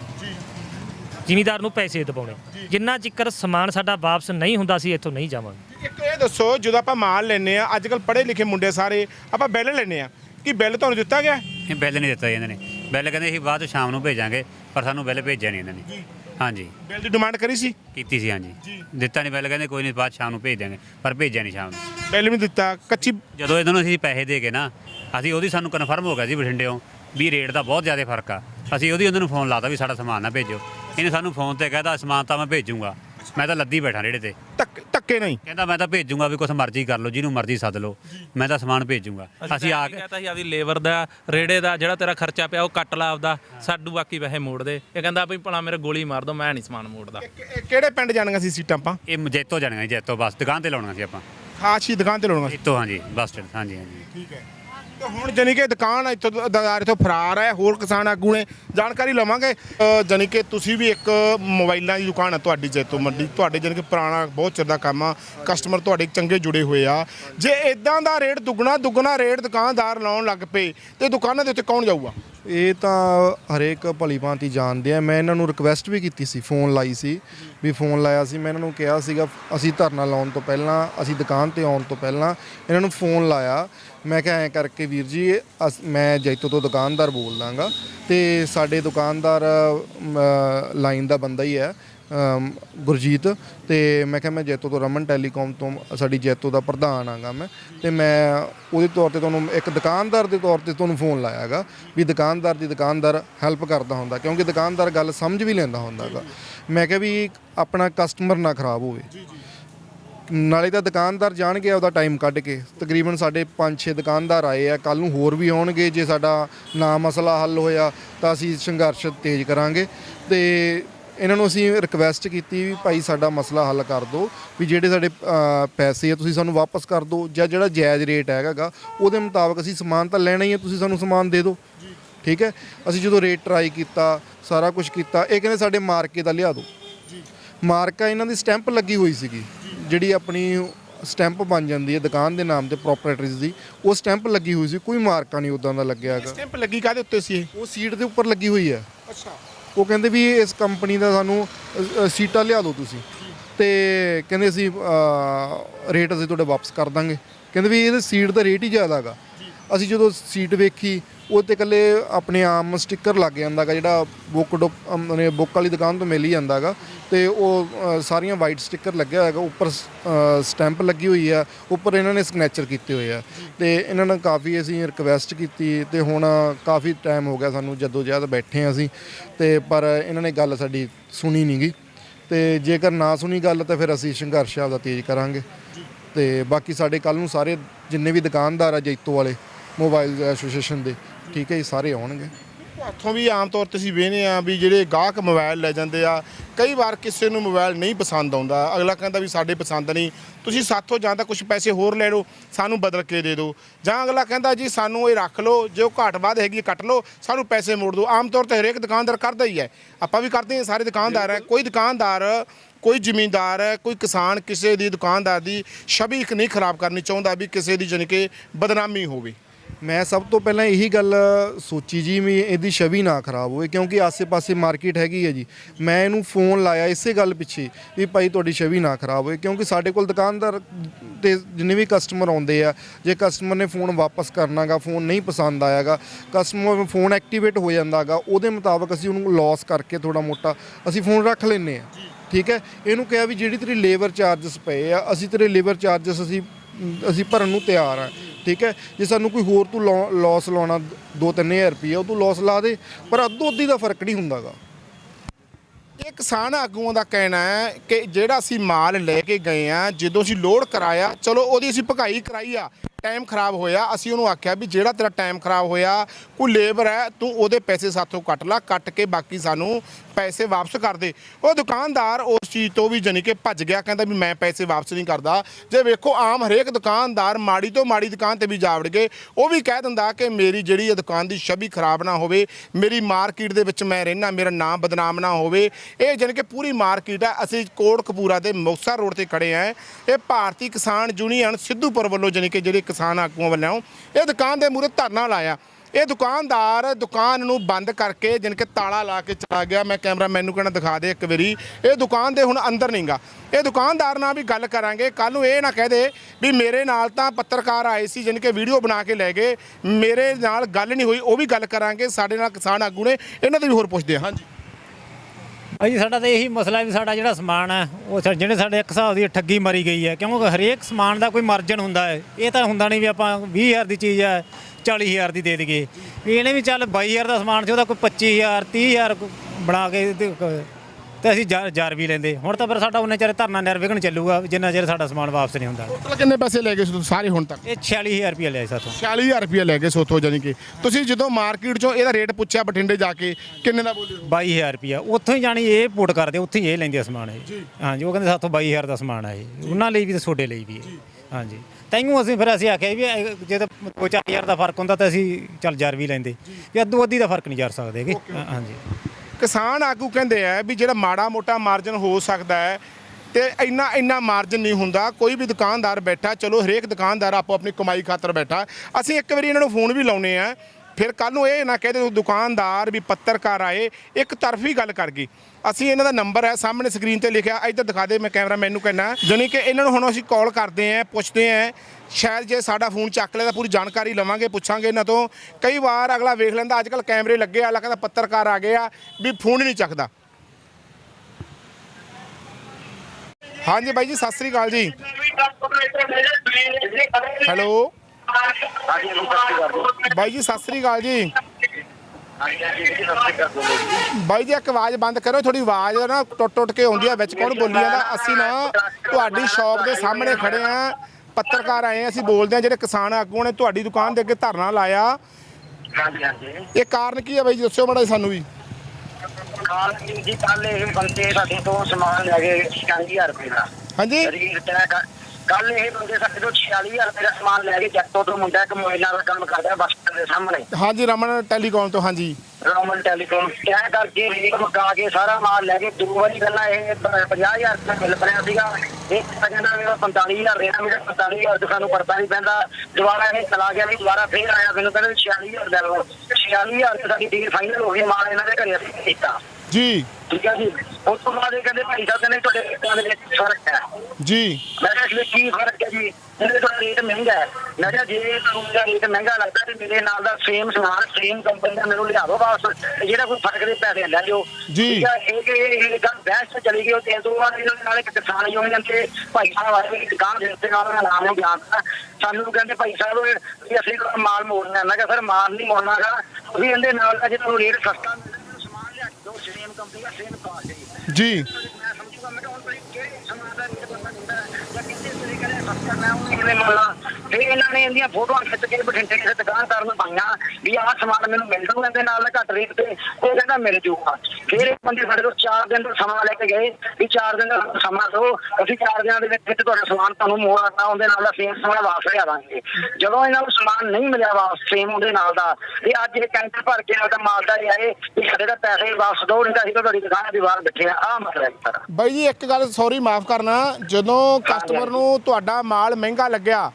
ਜ਼ਿਮੀਦਾਰ ਨੂੰ ਪੈਸੇ ਦਿਵਾਉਣੇ। ਜਿੰਨਾ ਚਿਕਰ ਸਮਾਨ ਸਾਡਾ ਵਾਪਸ ਨਹੀਂ ਹੁੰਦਾ ਸੀ ਇੱਥੋਂ ਨਹੀਂ ਜਾਵਾਂਗੇ। ਇੱਕ ਇਹ ਦੱਸੋ ਜਦੋਂ ਆਪਾਂ ਮਾਲ ਲੈਨੇ ਆ ਅੱਜ ਕੱਲ ਪੜ੍ਹੇ ਲਿਖੇ ਮੁੰਡੇ ਸਾਰੇ ਆਪਾਂ ਬਿੱਲ ਲੈਨੇ ਆ ਕਿ ਬਿੱਲ ਤੁਹਾਨੂੰ ਦਿੱਤਾ ਗਿਆ? ਇਹ ਬਿੱਲ ਨਹੀਂ ਦਿੱਤਾ ਜੀ ਇਹਨਾਂ ਨੇ। ਬਿੱਲ ਕਹਿੰਦੇ ਅਸੀਂ ਬਾਅਦ 'ਚ ਸ਼ਾਮ ਨੂੰ ਭੇਜਾਂਗੇ ਪਰ ਸਾਨੂੰ ਬਿੱਲ ਭੇਜਿਆ ਨਹੀਂ ਇਹਨਾਂ ਨੇ। ਹਾਂਜੀ। ਬਿੱਲ ਦੀ ਡਿਮਾਂਡ ਕਰੀ ਸੀ? ਕੀਤੀ ਸੀ ਹਾਂਜੀ। ਦਿੱਤਾ ਨਹੀਂ ਬਿੱਲ ਕਹਿੰਦੇ ਕੋਈ ਨਹੀਂ ਬਾਅਦ 'ਚ ਸ਼ਾਮ ਨੂੰ ਭੇਜ ਦਿਆਂਗੇ ਪਰ ਭੇਜਿਆ ਨਹੀਂ ਸ਼ਾਮ ਨੂੰ। ਬਿੱਲ ਵੀ ਦਿੱਤਾ ਕੱਚੀ ਜਦੋਂ ਇਹਨਾਂ ਨੂੰ ਅਸੀਂ ਪੈਸੇ ਦੇ ਕੇ ਨਾ ਅਸੀਂ ਉਹਦੀ ਸਾਨੂੰ ਕਨਫਰਮ ਹੋ ਗਿਆ ਸੀ ਬਠਿੰਡਿਓਂ ਵੀ ਰੇਟ ਦਾ ਬਹੁਤ ਜ਼ਿਆਦਾ ਫ਼ਰਕ ਆ। ਅਸੀਂ ਉਹਦੀ ਉਹਨਾਂ ਨੂੰ ਫੋਨ ਲਾਤਾ ਵੀ ਸਾਡਾ ਸਮਾਨ ਨਾ ਭੇਜੋ ਇਹਨੇ ਸਾਨੂੰ ਫੋਨ ਤੇ ਕਹਿਦਾ ਸਮਾਨ ਤਾਂ ਮੈਂ ਭੇਜੂੰਗਾ। ਮੈਂ ਤਾਂ ਲੱਦੀ ਬੈਠਾ ਰੇੜੇ ਤੇ। ਧੱਕ ਧੱਕੇ ਨਹੀਂ? ਕਹਿੰਦਾ ਮੈਂ ਤਾਂ ਭੇਜੂੰਗਾ ਵੀ ਕੁਛ ਮਰਜ਼ੀ ਕਰ ਲਓ ਜਿਹਨੂੰ ਮਰਜ਼ੀ ਸੱਦ ਲਓ। ਮੈਂ ਤਾਂ ਸਮਾਨ ਭੇਜੂੰਗਾ। ਅਸੀਂ ਆ ਕੇ ਕਹਤਾ ਸੀ ਆਦੀ ਲੇਬਰ ਦਾ ਰੇੜੇ ਦਾ ਜਿਹੜਾ ਤੇਰਾ ਖਰਚਾ ਪਿਆ ਉਹ ਕੱਟ ਲਾ ਆਪਦਾ। ਸਾਡੂ ਬਾਕੀ ਪੈਸੇ ਮੋੜ ਦੇ। ਇਹ ਕਹਿੰਦਾ ਵੀ ਭਲਾ ਮੇਰੇ ਗੋਲੀ ਮਾਰ ਦੋ ਮੈਂ ਨਹੀਂ ਸਮਾਨ ਮੋੜਦਾ। ਕਿ- ਕਿਹੜੇ ਪਿੰਡ ਜਾਣੀਆਂ ਸੀ ਸੀਟਾਂ ਆਪਾਂ? ਇਹ ਜੈਤੋ ਜਾਣੀਆਂ ਜੀ, ਜੈਤੋ ਬਸ ਦੁਕਾਨ ਤੇ ਲਾਉਣੀਆਂ ਸੀ ਆਪਾਂ। ਖਾਸ ਹੀ ਦੁਕਾਨ ਤੇ ਲਾਉਣੀਆਂ ਸੀ। ਜੈਤੋ ਹਾਂਜੀ ਬੱਸ ਸਟੈਂਡ ਹਾਂਜੀ ਹਾਂਜੀ। ਠੀਕ ਹੈ। ਹੁਣ ਜਾਨੀ ਕਿ ਦੁਕਾਨ ਇੱਥੋਂ ਦਦਾਰ ਇੱਥੋਂ ਫਰਾਰ ਹੈ ਹੋਰ ਕਿਸਾਨ ਆਗੂ ਨੇ ਜਾਣਕਾਰੀ ਲਵਾਂਗੇ। ਅ, ਜਾਨੀ ਕਿ ਤੁਸੀਂ ਵੀ ਇੱਕ ਮੋਬਾਈਲਾਂ ਦੀ ਦੁਕਾਨ ਹੈ ਤੁਹਾਡੀ ਜੈਤੋ ਮੰਡੀ। ਤੁਹਾਡੇ ਜਾਨੀ ਕਿ ਪੁਰਾਣਾ ਬਹੁਤ ਚਿਰ ਦਾ ਕੰਮ ਆ ਕਸਟਮਰ ਤੁਹਾਡੇ ਚੰਗੇ ਜੁੜੇ ਹੋਏ ਆ। ਜੇ ਇਦਾਂ ਦਾ ਰੇਟ ਦੁੱਗਣਾ ਦੁੱਗਣਾ ਰੇਟ ਦੁਕਾਨਦਾਰ ਲਾਉਣ ਲੱਗ ਪਏ ਤੇ ਦੁਕਾਨਾਂ ਦੇ ਉੱਤੇ ਕੌਣ ਜਾਊਗਾ? ਇਹ ਤਾਂ ਹਰੇਕ ਭਲੀ ਭਾਂਤੀ ਜਾਣਦੇ ਆ। ਮੈਂ ਇਹਨਾਂ ਨੂੰ ਰਿਕਵੈਸਟ ਵੀ ਕੀਤੀ ਸੀ ਫੋਨ ਲਾਈ ਸੀ ਵੀ ਫੋਨ ਲਾਇਆ ਸੀ। ਮੈਂ ਇਹਨਾਂ ਨੂੰ ਕਿਹਾ ਸੀਗਾ ਅਸੀਂ ਧਰਨਾ ਲਾਉਣ ਤੋਂ ਪਹਿਲਾਂ ਅਸੀਂ ਦੁਕਾਨ ਤੇ ਆਉਣ ਤੋਂ ਪਹਿਲਾਂ ਇਹਨਾਂ ਨੂੰ ਫੋਨ ਲਾਇਆ। ਮੈਂ ਕਿਹਾ ਐਂ ਕਰਕੇ ਵੀਰ ਜੀ ਅਸ- ਮੈਂ ਜੈਤੋ ਤੋਂ ਦੁਕਾਨਦਾਰ ਬੋਲ ਦਾਂਗਾ ਤੇ ਸਾਡੇ ਦੁਕਾਨਦਾਰ ਲਾਈਨ ਦਾ ਬੰਦਾ ਹੀ ਹੈ ਅਮ, ਗੁਰਜੀਤ ਤੇ ਮੈਂ ਕਿਹਾ ਮੈਂ ਜੈਤੋ ਤੋਂ ਰਮਨ ਟੈਲੀਕਾਮ ਤੋਂ ਸਾਡੀ ਜੈਤੋ ਦਾ ਪ੍ਰਧਾਨ ਆਂਗਾ ਮੈਂ ਤੇ ਮੈਂ ਉਹਦੇ ਤੌਰ ਤੇ ਤੁਹਾਨੂੰ ਇੱਕ ਦੁਕਾਨਦਾਰ ਦੇ ਤੌਰ ਤੇ ਤੁਹਾਨੂੰ ਫੋਨ ਲਾਇਆਗਾ ਵੀ ਦੁਕਾਨਦਾਰ ਦੀ ਦੁਕਾਨਦਾਰ ਹੈਲਪ ਕਰਦਾ ਹੁੰਦਾ ਕਿਉਂਕਿ ਦੁਕਾਨਦਾਰ ਗੱਲ ਸਮਝ ਵੀ ਲੈਂਦਾ ਹੁੰਦਾਗਾ। ਮੈਂ ਕਿਹਾ ਵੀ ਆਪਣਾ ਕਸਟਮਰ ਨਾ ਖਰਾਬ ਹੋਵੇ। ਨਾਲੇ ਤਾਂ ਦੁਕਾਨਦਾਰ ਜਾਣਗੇ ਉਹਦਾ ਟਾਈਮ ਕੱਢ ਕੇ। ਤਕਰੀਬਨ ਸਾਡੇ 5-6 ਦੁਕਾਨਦਾਰ ਆਏ ਆ ਕੱਲ ਨੂੰ ਹੋਰ ਵੀ ਆਉਣਗੇ ਜੇ ਸਾਡਾ ਨਾ ਮਸਲਾ ਹੱਲ ਹੋਇਆ ਤਾਂ ਅਸੀਂ ਸੰਘਰਸ਼ ਤੇਜ਼ ਕਰਾਂਗੇ। ਤੇ ਇਹਨਾਂ ਨੂੰ ਅਸੀਂ ਰਿਕਵੈਸਟ ਕੀਤੀ ਵੀ ਭਾਈ ਸਾਡਾ ਮਸਲਾ ਹੱਲ ਕਰ ਦਿਓ ਵੀ ਜਿਹੜੇ ਸਾਡੇ ਪੈਸੇ ਆ ਤੁਸੀਂ ਸਾਨੂੰ ਵਾਪਸ ਕਰ ਦਿਓ ਜਾਂ ਜਿਹੜਾ ਜਾਇਜ਼ ਰੇਟ ਹੈਗਾਗਾ ਉਹਦੇ ਮੁਤਾਬਕ ਅਸੀਂ ਸਮਾਨ ਤਾਂ ਲੈਣਾ ਹੀ ਹੈ ਤੁਸੀਂ ਸਾਨੂੰ ਸਮਾਨ ਦੇ ਦਿਓ। ਠੀਕ ਹੈ? ਅਸੀਂ ਜਦੋਂ ਰੇਟ ਟਰਾਈ ਕੀਤਾ ਸਾਰਾ ਕੁਝ ਕੀਤਾ ਇਹ ਕਹਿੰਦੇ ਸਾਡੇ ਮਾਰਕੇ ਦਾ ਲਿਆ ਦਿਓ। ਮਾਰਕਾ ਇਹਨਾਂ ਦੀ ਸਟੈਂਪ ਲੱਗੀ ਹੋਈ ਸੀਗੀ। ਜਿਹੜੀ ਆਪਣੀ ਸਟੈਂਪ ਬਣ ਜਾਂਦੀ ਹੈ ਦੁਕਾਨ ਦੇ ਨਾਮ ਤੇ ਪ੍ਰੋਪਰਾਈਟਰੀਜ਼ ਦੀ ਉਹ ਸਟੈਂਪ ਲੱਗੀ ਹੋਈ ਸੀ ਕੋਈ ਮਾਰਕਾ ਨਹੀਂ ਉਦਾਂ ਦਾ ਲੱਗਿਆ ਹੈਗਾ। ਸਟੈਂਪ ਲੱਗੀ ਕਾਦੇ ਉੱਤੇ ਸੀ ਇਹ? ਉਹ ਸੀਟ ਦੇ ਉੱਪਰ ਲੱਗੀ ਹੋਈ ਹੈ। ਅੱਛਾ। ਉਹ ਕਹਿੰਦੇ ਵੀ ਇਸ ਕੰਪਨੀ ਦਾ ਸਾਨੂੰ ਅ, ਅ, ਸੀਟਾਂ ਲਿਆ ਦਿਓ ਤੁਸੀਂ। ਤੇ ਕਹਿੰਦੇ ਅਸੀਂ ਅ, ਰੇਟ ਅਸੀਂ ਤੁਹਾਡੇ ਵਾਪਸ ਕਰ ਦਾਂਗੇ। ਕਹਿੰਦੇ ਵੀ ਇਹਦੇ ਸੀਟ ਦਾ ਰੇਟ ਹੀ ਜ਼ਿਆਦਾ ਹੈਗਾ। ਅਸੀਂ ਜਦੋਂ ਸੀਟ ਵੇਖੀ ਉਹ ਤੇ ਇਕੱਲੇ ਆਪਣੇ ਆਮ ਸਟicker ਲੱਗ ਜਾਂਦਾਗਾ ਜਿਹੜਾ ਬੁੱਕ ਡੁੱਕ ਨੇ ਬੁੱਕ ਵਾਲੀ ਦੁਕਾਨ ਤੋਂ ਮਿਲ ਹੀ ਜਾਂਦਾਗਾ। ਤੇ ਉਹ ਅ, ਸਾਰੀਆਂ ਵਾਈਟ ਸਟicker ਲੱਗਿਆ ਹੋਇਆਗਾ ਉੱਪਰ ਸਟੈਂਪ ਲੱਗੀ ਹੋਈ ਆ ਉੱਪਰ ਇਹਨਾਂ ਨੇ ਸਿਗਨੇਚਰ ਕੀਤੇ ਹੋਏ ਆ। ਤੇ ਇਹਨਾਂ ਨਾਲ ਕਾਫੀ ਅਸੀਂ ਰਿਕਵੈਸਟ ਕੀਤੀ ਤੇ ਹੁਣ ਕਾਫੀ ਟਾਈਮ ਹੋ ਗਿਆ ਸਾਨੂੰ ਜਦੋਂ ਜਦ ਬੈਠੇ ਹਾਂ ਅਸੀਂ ਤੇ ਪਰ ਇਹਨਾਂ ਨੇ ਗੱਲ ਸਾਡੀ ਸੁਣੀ ਨਹੀਂ ਗੀ। ਤੇ ਜੇਕਰ ਨਾ ਸੁਣੀ ਗੱਲ ਤਾਂ ਫਿਰ ਅਸੀਂ ਸੰਘਰਸ਼ ਆਪਦਾ ਤੇਜ਼ ਕਰਾਂਗੇ। ਤੇ ਬਾਕੀ ਸਾਡੇ ਕੱਲ ਨੂੰ ਸਾਰੇ ਜਿੰਨੇ ਵੀ ਦੁਕਾਨਦਾਰ ਆ ਜੈਤੋ ਵਾਲੇ ਮੋਬਾਈਲ ਐਸੋਸੀਏਸ਼ਨ ਦੇ। ਠੀਕ ਹੈ ਜੀ ਸਾਰੇ ਆਉਣਗੇ। ਹੱਥੋਂ ਵੀ ਆਮ ਤੌਰ ਤੇ ਅਸੀਂ ਵੇਖਦੇ ਆ ਵੀ ਜਿਹੜੇ ਗਾਹਕ ਮੋਬਾਈਲ ਲੈ ਜਾਂਦੇ ਆ ਕਈ ਵਾਰ ਕਿਸੇ ਨੂੰ ਮੋਬਾਈਲ ਨਹੀਂ ਪਸੰਦ ਆਉਂਦਾ। ਅਗਲਾ ਕਹਿੰਦਾ ਵੀ ਸਾਡੇ ਪਸੰਦ ਨਹੀਂ। ਤੁਸੀਂ ਸਾਥੋਂ ਜਾਂ ਤਾਂ ਕੁਝ ਪੈਸੇ ਹੋਰ ਲੈ ਲਓ ਸਾਨੂੰ ਬਦਲ ਕੇ ਦੇ ਦਿਓ। ਜਾਂ ਅਗਲਾ ਕਹਿੰਦਾ ਜੀ ਸਾਨੂੰ ਇਹ ਰੱਖ ਲਓ ਜੋ ਘਾਟ ਬਾਦ ਹੈਗੀ ਕੱਟ ਲਓ ਸਾਨੂੰ ਪੈਸੇ ਮੋੜ ਦਿਓ। ਆਮ ਤੌਰ ਤੇ ਹਰੇਕ ਦੁਕਾਨਦਾਰ ਕਰਦਾ ਹੀ ਹੈ। ਆਪਾਂ ਵੀ ਕਰਦੇ ਹਾਂ ਸਾਰੇ ਦੁਕਾਨਦਾਰ ਹੈ। ਕੋਈ ਦੁਕਾਨਦਾਰ ਕੋਈ ਜ਼ਿਮੀਂਦਾਰ ਹੈ ਕੋਈ ਕਿਸਾਨ ਕਿਸੇ ਦੀ ਦੁਕਾਨਦਾਰ ਦੀ ਛਵੀ ਨਹੀਂ ਖਰਾਬ ਕਰਨੀ ਚਾਹੁੰਦਾ ਵੀ ਕਿਸੇ ਦੀ ਜਾਣੀ ਕਿ ਬਦਨਾਮੀ ਹੋਵੇ। ਮੈਂ ਸਭ ਤੋਂ ਪਹਿਲਾਂ ਇਹੀ ਗੱਲ ਸੋਚੀ ਜੀ ਵੀ ਇਹਦੀ ਛਵੀ ਨਾ ਖਰਾਬ ਹੋਵੇ, ਕਿਉਂਕਿ ਆਸੇ-ਪਾਸੇ ਮਾਰਕੀਟ ਹੈਗੀ ਹੈ ਜੀ। ਮੈਂ ਇਹਨੂੰ ਫੋਨ ਲਾਇਆ ਇਸੇ ਗੱਲ ਪਿੱਛੇ ਵੀ ਭਾਈ ਤੁਹਾਡੀ ਛਵੀ ਨਾ ਖਰਾਬ ਹੋਵੇ, ਕਿਉਂਕਿ ਸਾਡੇ ਕੋਲ ਦੁਕਾਨਦਾਰ ਤੇ ਜਿੰਨੇ ਵੀ ਕਸਟਮਰ ਆਉਂਦੇ ਆ, ਜੇ ਕਸਟਮਰ ਨੇ ਫੋਨ ਵਾਪਸ ਕਰਨਾਗਾ ਫੋਨ ਨਹੀਂ ਪਸੰਦ ਆਇਆਗਾ ਕਸਟਮਰ ਫੋਨ ਐਕਟੀਵੇਟ ਹੋ ਜਾਂਦਾਗਾ, ਉਹਦੇ ਮੁਤਾਬਕ ਅਸੀਂ ਉਹਨੂੰ ਲਾਸ ਕਰਕੇ ਥੋੜਾ ਮੋਟਾ ਅਸੀਂ ਫੋਨ ਰੱਖ ਲੈਨੇ ਆ ਠੀਕ ਹੈ? ਇਹਨੂੰ ਕਿਹਾ ਵੀ ਜਿਹੜੀ ਤੇਰੀ ਲੇਬਰ ਚਾਰजेस ਪਏ ਆ, ਅਸੀਂ ਤੇਰੇ ਲੇਬਰ ਚਾਰजेस ਅਸੀਂ ਅਸੀਂ ਭਰਨ ਨੂੰ ਤਿਆਰ ਆ ਠੀਕ ਹੈ? ਜੇ ਸਾਨੂੰ ਕੋਈ ਹੋਰ ਤੂੰ ਲਾਸ ਲਾਉਣਾ 2-3000 ਰੁਪਏ ਉਹ ਤੂੰ ਲਾਸ ਲਾ ਦੇ, ਪਰ ਅੱਧੋ ਅੱਧੀ ਦਾ ਫ਼ਰਕ ਨਹੀਂ ਹੁੰਦਾਗਾ ਇਹ ਕਿਸਾਨ ਆਗੂਆਂ ਦਾ ਕਹਿਣਾ ਹੈ ਕਿ ਜਿਹੜਾ ਅਸੀਂ ਮਾਲ ਲੈ ਕੇ ਗਏ ਆ, ਜਦੋਂ ਅਸੀਂ ਲੋਡ ਕਰਾਇਆ, ਚਲੋ ਉਹਦੀ ਅਸੀਂ ਭਕਾਈ ਕਰਾਈ ਆ ਟਾਈਮ ਖਰਾਬ ਹੋਇਆ, ਅਸੀਂ ਉਹਨੂੰ ਆਖਿਆ ਵੀ ਜਿਹੜਾ ਤੇਰਾ ਟਾਈਮ ਖਰਾਬ ਹੋਇਆ, ਕੋਈ ਲੇਬਰ ਹੈ, ਤੂੰ ਉਹਦੇ ਪੈਸੇ ਸਾਥੋਂ ਕੱਟ ਲਾ, ਕੱਟ ਕੇ ਬਾਕੀ ਸਾਨੂੰ ਪੈਸੇ ਵਾਪਸ ਕਰ ਦੇ। ਉਹ ਦੁਕਾਨਦਾਰ ਉਸ ਚੀਜ਼ ਤੋਂ ਵੀ ਜਾਣੀ ਕਿ ਭੱਜ ਗਿਆ, ਕਹਿੰਦਾ ਵੀ ਮੈਂ ਪੈਸੇ ਵਾਪਸ ਨਹੀਂ ਕਰਦਾ। ਜੇ ਵੇਖੋ, ਆਮ ਹਰੇਕ ਦੁਕਾਨਦਾਰ ਮਾੜੀ ਤੋਂ ਮਾੜੀ ਦੁਕਾਨ ਤੇ ਵੀ ਜਾ ਵੜ ਗਏ ਉਹ ਵੀ ਕਹਿ ਦਿੰਦਾ ਕਿ ਮੇਰੀ ਜਿਹੜੀ ਇਹ ਦੁਕਾਨ ਦੀ ਛਵੀ ਖਰਾਬ ਨਾ ਹੋਵੇ, ਮੇਰੀ ਮਾਰਕੀਟ ਦੇ ਵਿੱਚ ਮੈਂ ਰਹਿਣਾ ਮੇਰਾ ਨਾਮ ਬਦਨਾਮ ਨਾ ਹੋਵੇ। ਇਹ ਜਾਣੀ ਕਿ ਪੂਰੀ ਮਾਰਕੀਟ ਹੈ। ਅਸੀਂ ਕੋਟ ਕਪੂਰਾ ਦੇ ਮੌਸਾ ਰੋਡ ਤੇ ਖੜੇ ਆ ਇਹ ਭਾਰਤੀ ਕਿਸਾਨ ਯੂਨੀਅਨ ਸਿੱਧੂਪੁਰ ਵੱਲੋਂ ਜਾਣੀ ਕਿ ਜਿਹੜੇ ਕਿਸਾਨ ਆਗੂਆਂ ਵੱਲੋਂ ਇਹ ਦੁਕਾਨ ਦੇ ਮੂਹਰੇ ਧਰਨਾ ਲਾਇਆ। ਇਹ ਦੁਕਾਨਦਾਰ ਦੁਕਾਨ ਨੂੰ ਬੰਦ ਕਰਕੇ ਜਿਨ ਕਿ ਤਾਲਾ ਲਾ ਕੇ ਚਲਾ ਗਿਆ। ਮੈਂ ਕੈਮਰਾ ਮੈਨੂੰ ਕਹਿਣਾ ਦਿਖਾ ਦੇ ਇੱਕ ਵਾਰੀ। ਇਹ ਦੁਕਾਨ ਦੇ ਹੁਣ ਅੰਦਰ ਨਹੀਂਗਾ ਇਹ ਦੁਕਾਨਦਾਰ ਨਾਲ ਵੀ ਗੱਲ ਕਰਾਂਗੇ। ਕੱਲ ਨੂੰ ਇਹ ਨਾ ਕਹਿ ਦੇ ਵੀ ਮੇਰੇ ਨਾਲ ਤਾਂ ਪੱਤਰਕਾਰ ਆਏ ਸੀ ਜਿਨ ਕਿ ਵੀਡੀਓ ਬਣਾ ਕੇ ਲੈ ਗਏ। ਮੇਰੇ ਨਾਲ ਗੱਲ ਨਹੀਂ ਹੋਈ ਉਹ ਵੀ ਗੱਲ ਕਰਾਂਗੇ। ਸਾਡੇ ਨਾਲ ਕਿਸਾਨ ਆਗੂ ਨੇ ਇਹਨਾਂ ਦੇ ਵੀ ਹੋਰ ਪੁੱਛਦੇ ਹਾਂ। ਹਾਂਜੀ। ਭਾਈ ਸਾਡਾ ਤਾਂ ਇਹੀ ਮਸਲਾ ਵੀ ਸਾਡਾ ਜਿਹੜਾ ਸਮਾਨ ਹੈ ਉਹ ਜਿਹੜੇ ਸਾਡੇ ਇੱਕ ਹਿਸਾਬ ਦੀ ਠੱਗੀ ਮਾਰੀ ਗਈ ਹੈ। ਕਿਉਂਕਿ ਹਰੇਕ ਸਮਾਨ ਦਾ ਕੋਈ ਮਾਰਜਨ ਹੁੰਦਾ ਹੈ। ਇਹ ਤਾਂ ਹੁੰਦਾ ਨਹੀਂ ਵੀ ਆਪਾਂ 20000 ਦੀ ਚੀਜ਼ ਹੈ 40000 ਦੀ ਦੇ ਦਈਏ। ਵੀ ਇਹਨੇ ਵੀ ਚੱਲ 22000 ਦਾ ਸਮਾਨ ਸੀ ਉਹਦਾ ਕੋਈ 25000 30000 ਬਣਾ ਕੇ ਤੇ ਕ- ਤੇ ਅਸੀਂ ਜਾ- ਜਾਰ ਵੀ ਲੈਂਦੇ। ਹੁਣ ਤਾਂ ਫਿਰ ਸਾਡਾ ਉਹਨੇ ਚਿਰ ਧਰਨਾ ਨਿਰਵਿਘਨ ਚੱਲੂਗਾ ਜਿੰਨਾ ਚਿਰ ਸਾਡਾ ਸਮਾਨ ਵਾਪਸ ਨਹੀਂ ਹੁੰਦਾ। ਟੋਟਲ ਕਿੰਨੇ ਪੈਸੇ ਲੈ ਗਏ ਸੀ ਤੁਸੀਂ ਸਾਰੇ ਹੁਣ ਤੱਕ? ਇਹ 46000 ਰੁਪਏ ਲਿਆ ਸਾਥੋਂ। 40000 ਰੁਪਏ ਲੈ ਗਏ ਸੋਥੋ ਜਾਨੀ ਕਿ। ਤੁਸੀਂ ਜਦੋਂ ਮਾਰਕੀਟ 'ਚੋਂ ਇਹਦਾ ਰੇਟ ਪੁੱਛਿਆ ਬਠਿੰਡੇ ਜਾ ਕੇ ਕਿੰਨੇ ਦਾ ਬੋਲੇ ਹੋ 22000 ਰੁਪਇਆ। ਉੱਥੋਂ ਹੀ ਜਾਣੀ ਇਹ ਪੁੱਟ ਕਰਦੇ ਉੱਥੇ ਹੀ ਇਹ ਲੈਂਦੇ ਆ ਸਮਾਨ ਇਹ। ਹਾਂਜੀ ਉਹ ਕਹਿੰਦੇ ਸਾਥੋਂ 22000 ਦਾ ਸਮਾਨ ਆ ਇਹ। ਉਹਨਾਂ ਲਈ ਵੀ ਤੇ ਤੁਹਾਡੇ ਲਈ ਵੀ ਹਾਂਜੀ। ਤੈਨੂੰ ਅਸੀਂ ਫਿਰ ਅਸੀਂ ਆਖਿਆ ਵੀ ਇਹ ਜੇ ਤਾਂ 2-4000 ਦਾ ਫ਼ਰਕ ਹੁੰਦਾ ਤਾਂ ਅਸੀਂ ਚੱਲ ਜਰ ਵੀ ਲੈਂਦੇ। ਵੀ ਅੱਧੋ ਅੱਧੀ ਦਾ ਫ਼ਰਕ ਨਹੀਂ ਜਰ ਸਕਦੇ ਹੈਗੇ। ਹਾਂਜੀ। ਕਿਸਾਨ ਆਗੂ ਕਹਿੰਦੇ ਆ ਵੀ ਜਿਹੜਾ ਮਾੜਾ ਮੋਟਾ ਮਾਰਜਨ ਹੋ ਸਕਦਾ ਹੈ ਤੇ ਇੰਨਾ ਇੰਨਾ ਮਾਰਜਨ ਨਹੀਂ ਹੁੰਦਾ। ਕੋਈ ਵੀ ਦੁਕਾਨਦਾਰ ਬੈਠਾ ਚਲੋ ਹਰੇਕ ਦੁਕਾਨਦਾਰ ਆਪੋ ਆਪਣੀ ਕਮਾਈ ਖਾਤਰ ਬੈਠਾ। ਅਸੀਂ ਇੱਕ ਵਾਰੀ ਇਹਨਾਂ ਨੂੰ ਫੋਨ ਵੀ ਲਾਉਨੇ ਆ ਫਿਰ ਕੱਲ ਨੂੰ ਇਹ ਨਾ ਕਹਦੇ ਦੁਕਾਨਦਾਰ ਵੀ ਪੱਤਰਕਾਰ ਆਏ ਇੱਕ ਤਰਫੀ ਗੱਲ ਕਰ ਗਈ। ਅਸੀਂ ਇਹਨਾਂ ਦਾ ਨੰਬਰ ਹੈ ਸਾਹਮਣੇ ਸਕਰੀਨ ਤੇ ਲਿਖਿਆ ਇੱਧਰ ਦਿਖਾ ਦੇ ਮੈਂ ਕੈਮਰਾ ਮੈਨੂੰ ਕਹਿਣਾ ਜਾਣੀ ਕਿ ਇਹਨਾਂ ਨੂੰ ਹੁਣ ਅਸੀਂ ਕਾਲ ਕਰਦੇ ਆਂ ਪੁੱਛਦੇ ਆਂ ਸ਼ਾਇਦ ਜੇ ਸਾਡਾ ਫੋਨ ਚੱਕ ਲਿਆ ਤਾਂ ਪੂਰੀ ਜਾਣਕਾਰੀ ਲਵਾਂਗੇ ਪੁੱਛਾਂਗੇ ਇਹਨਾਂ ਤੋਂ। ਕਈ ਵਾਰ ਅਗਲਾ ਵੇਖ ਲੈਂਦਾ ਅੱਜ ਕੱਲ ਕੈਮਰੇ ਲੱਗੇ ਆ ਕਹਿੰਦਾ ਪੱਤਰਕਾਰ ਆ ਗਏ ਆ ਵੀ ਫੋਨ ਹੀ ਨਹੀਂ ਚੱਕਦਾ। ਹਾਂਜੀ ਬਾਈ ਜੀ ਸਤਿ ਸ੍ਰੀ ਅਕਾਲ ਜੀ। ਹੈਲੋ। ਬਾਈ ਜੀ ਸਤਿ ਸ੍ਰੀ ਅਕਾਲ ਜੀ ਹਾਂਜੀ ਹਾਂਜੀ ਸਤਿ ਸ਼੍ਰੀ ਅਕਾਲ ਬਾਈ ਜੀ, ਇੱਕ ਆਵਾਜ਼ ਬੰਦ ਕਰੋ ਥੋੜੀ ਆਵਾਜ਼ ਨਾ ਟੁੱਟ ਟੁੱਟ ਕੇ ਆਉਂਦੀ ਆ, ਵਿੱਚ ਕੌਣ ਬੋਲੀ ਜਾਂਦਾ ਅਸੀਂ ਨਾ ਤੁਹਾਡੀ ਸ਼ਾਪ ਦੇ ਸਾਹਮਣੇ ਖੜੇ ਆ। ਪੱਤਰਕਾਰ ਆਏ ਅਸੀਂ ਬੋਲਦੇ ਆ, ਜਿਹੜੇ ਕਿਸਾਨ ਆਗੂ ਨੇ ਤੁਹਾਡੀ ਦੁਕਾਨ ਦੇ ਅੱਗੇ ਧਰਨਾ ਲਾਇਆ। ਇਹ ਕਾਰਨ ਕੀ ਹੈ ਬਾਈ ਦੱਸਿਓ ਮਾੜਾ ਜਿਹਾ ਸਾਨੂੰ ਵੀ। ਖਾਲ ਜੀ ਕੱਲ ਇਹ ਬੰਦੇ ਸਾਡੇ ਤੋਂ ਸਮਾਨ ਲੈ ਗਏ 40000 ਰੁਪਏ ਦਾ ਹਾਂਜੀ। ਕੱਲ ਇਹ ਬੰਦੇ ਸਾਡੇ ਤੋਂ 46000 ਰੁਪਏ ਦਾ ਸਮਾਨ ਲੈ ਕੇ ਜੱਟੋ ਤੋਂ ਮੁੰਡਾ ਇੱਕ ਮੋਬਾਈਲ ਨਾਲ ਕੰਮ ਕਰਦਾ ਬੱਸ ਸਟੈਂਡ ਦੇ ਸਾਹਮਣੇ। ਹਾਂਜੀ ਰਮਨ ਟੈਲੀਕਾਮ ਤੋਂ ਹਾਂਜੀ। Roman telecom. ਤੈਅ ਕਰਕੇ ਰੇਟ ਮੁਕਾ ਕੇ ਸਾਰਾ ਮਾਲ ਲੈ ਕੇ ਦੋ ਵਾਰੀ ਪਹਿਲਾਂ ਇਹ 50000 ਰੁਪਏ ਬਿੱਲ ਬਣਿਆ ਸੀਗਾ। ਇਹ ਤਾਂ ਕਹਿੰਦਾ ਮੇਰਾ 45000 ਦੇਣਾ ਮੇਰਾ 45000 ਤੇ ਸਾਨੂੰ ਪੜਤਾ ਨਹੀਂ ਪੈਂਦਾ। ਦੁਬਾਰਾ ਇਹ ਚਲਾ ਗਿਆ ਵੀ ਦੁਬਾਰਾ ਫੇਰ ਆਇਆ ਮੈਨੂੰ ਕਹਿੰਦਾ 46000 ਦੇ ਲਓ। 46000 ਤੇ ਸਾਡੀ ਡੀਲ ਫਾਈਨਲ ਹੋ ਗਈ ਮਾਲ ਇਹਨਾਂ ਦੇ ਘਰੇ ਅਸੀਂ ਕੀਤਾ ਜੀ। ਠੀਕ ਹੈ ਜੀ। ਉਸ ਤੋਂ ਬਾਅਦ ਇਹ ਕਹਿੰਦੇ ਭਾਈ ਸਾਹਿਬ ਕਹਿੰਦੇ ਤੁਹਾਡੇ ਰੇਟਾਂ ਦੇ ਵਿੱਚ ਫ਼ਰਕ ਹੈ। ਜੀ। ਮੈਂ ਕਿਹਾ ਇਸ ਵਿੱਚ ਕੀ ਫ਼ਰਕ ਹੈ ਜੀ? ਇਹਦੇ ਤੁਹਾਡਾ ਰੇਟ ਮਹਿੰਗਾ ਹੈ। ਮੈਂ ਕਿਹਾ ਜੇ ਤੁਹਾਨੂੰ ਮੇਰਾ ਰੇਟ ਮਹਿੰਗਾ ਲੱਗਦਾ ਤੇ ਮੇਰੇ ਨਾਲ ਦਾ ਸੇਮ ਸਮਾਨ ਸੇਮ ਕੰਪਨੀ ਦਾ ਮੈਨੂੰ ਲਿਆ ਦਿਓ ਵਾਪਸ ਜਿਹੜਾ ਕੋਈ ਫ਼ਰਕ ਦੇ ਪੈਸੇ ਲੈ ਜਾਓ ਜੀ। ਠੀਕ ਹੈ ਇਹ ਇਹ ਗੱਲ ਬਹਿਸ ਤੇ ਚਲੀ ਗਈ ਉਹ ਤੇ ਤੋਂ ਬਾਅਦ ਇਹਨਾਂ ਦੇ ਨਾਲ ਇੱਕ ਕਿਸਾਨ ਯੂਨੀਅਨ ਤੇ ਭਾਈ ਸਾਹਿਬ ਆਏ ਵੀ ਦੁਕਾਨ ਦੇ ਉੱਤੇ ਨਾਲ ਨਾਮ ਨਹੀਂ ਜਾਣਦਾ ਸਾਨੂੰ ਕਹਿੰਦੇ ਭਾਈ ਸਾਹਿਬ ਵੀ ਅਸੀਂ ਮਾਲ ਮੋੜਨਾ ਮੈਂ ਕਿਹਾ ਸਰ ਮਾਲ ਨਹੀਂ ਮੋੜਨਾਗਾ ਤੁਸੀਂ ਇਹਦੇ ਨਾਲ ਦਾ ਜੇ ਤੁਹਾਨੂੰ ਰੇਟ ਸਸਤਾ ਦਿਓ ਸੇਮ ਕੰਪਨੀ ਦਾ ਸੇਮ ਕਾਸਟ ਹੈ ਜੀ। ਮੈਂ ਸਮਝੂਗਾ ਮੈਂ ਹੁਣ ਤੁਸੀਂ ਕਿਹੜੇ ਸਮਾਨ ਦਾ ਰੇਟ ਬੰਦਾ ਦਿੰਦਾ ਜਾਂ ਕਿੰਨੇ ਤਰੀਕੇ ਨਾਲ ਸਸਤਾ ਮੈਂ ਉਹਨੂੰ ਕਿਵੇਂ ਮੰਨਾਂ ਫਿਰ ਇਹਨਾਂ ਨੇ ਇਹਦੀਆਂ ਫੋਟੋਆਂ ਖਿੱਚ ਕੇ ਬਠਿੰਡੇ ਕਿਸੇ ਦੁਕਾਨਦਾਰ ਨੂੰ ਪਾਈਆਂ ਵੀ ਆਹ ਸਮਾਨ ਮੈਨੂੰ ਮਿਲ ਜੂਗਾ ਇਹਦੇ ਨਾਲ ਦਾ ਘੱਟ ਰੇਟ ਤੇ ਉਹ ਕਹਿੰਦਾ ਮਿਲ ਜੂਗਾ ਫਿਰ ਇੱਕ ਬੰਦੇ ਸਾਡੇ ਤੋਂ 4 ਦਿਨ ਦਾ ਸਮਾਂ ਲੈ ਕੇ ਗਏ ਵੀ 4 ਦਿਨ ਦਾ ਸਮਾਂ ਦਿਓ ਅਸੀਂ 4 ਦਿਨਾਂ ਦੇ ਵਿੱਚ ਤੁਹਾਡਾ ਸਮਾਨ ਤੁਹਾਨੂੰ ਮੋੜ ਆਣਾ ਉਹਦੇ ਨਾਲ ਦਾ ਸੇਮ ਸਮਾਨ ਵਾਪਸ ਲਿਆ ਦਾਂਗੇ। ਜਦੋਂ ਇਹਨਾਂ ਨੂੰ ਸਮਾਨ ਨਹੀਂ ਮਿਲਿਆ ਵਾਪਸ ਸੇਮ ਉਹਦੇ ਨਾਲ ਦਾ ਇਹ ਅੱਜ ਇਹ ਕੈਂਟਰ ਭਰ ਕੇ ਉਹਦਾ ਮਾਲ ਦਾ ਲਿਆਏ ਵੀ ਸਾਡੇ ਦਾ ਪੈਸੇ ਵਾਪਸ ਦਿਓ ਨਹੀਂ ਤਾਂ ਅਸੀਂ ਤਾਂ ਤੁਹਾਡੀ ਦੁਕਾਨ ਦੀ ਬਾਹਰ ਬੈਠੇ ਆ ਆਹ ਮਸਲਾ ਹੈ ਜੀ ਸਾਰਾ। ਬਾਈ ਜੀ ਇੱਕ ਗੱਲ ਸੌਰੀ ਮਾਫ ਕਰਨਾ ਜਦੋਂ ਕਸਟਮਰ ਨੂੰ ਤੁਹਾਡਾ ਮਾਲ ਮਹਿੰਗਾ ਲੱਗਿਆ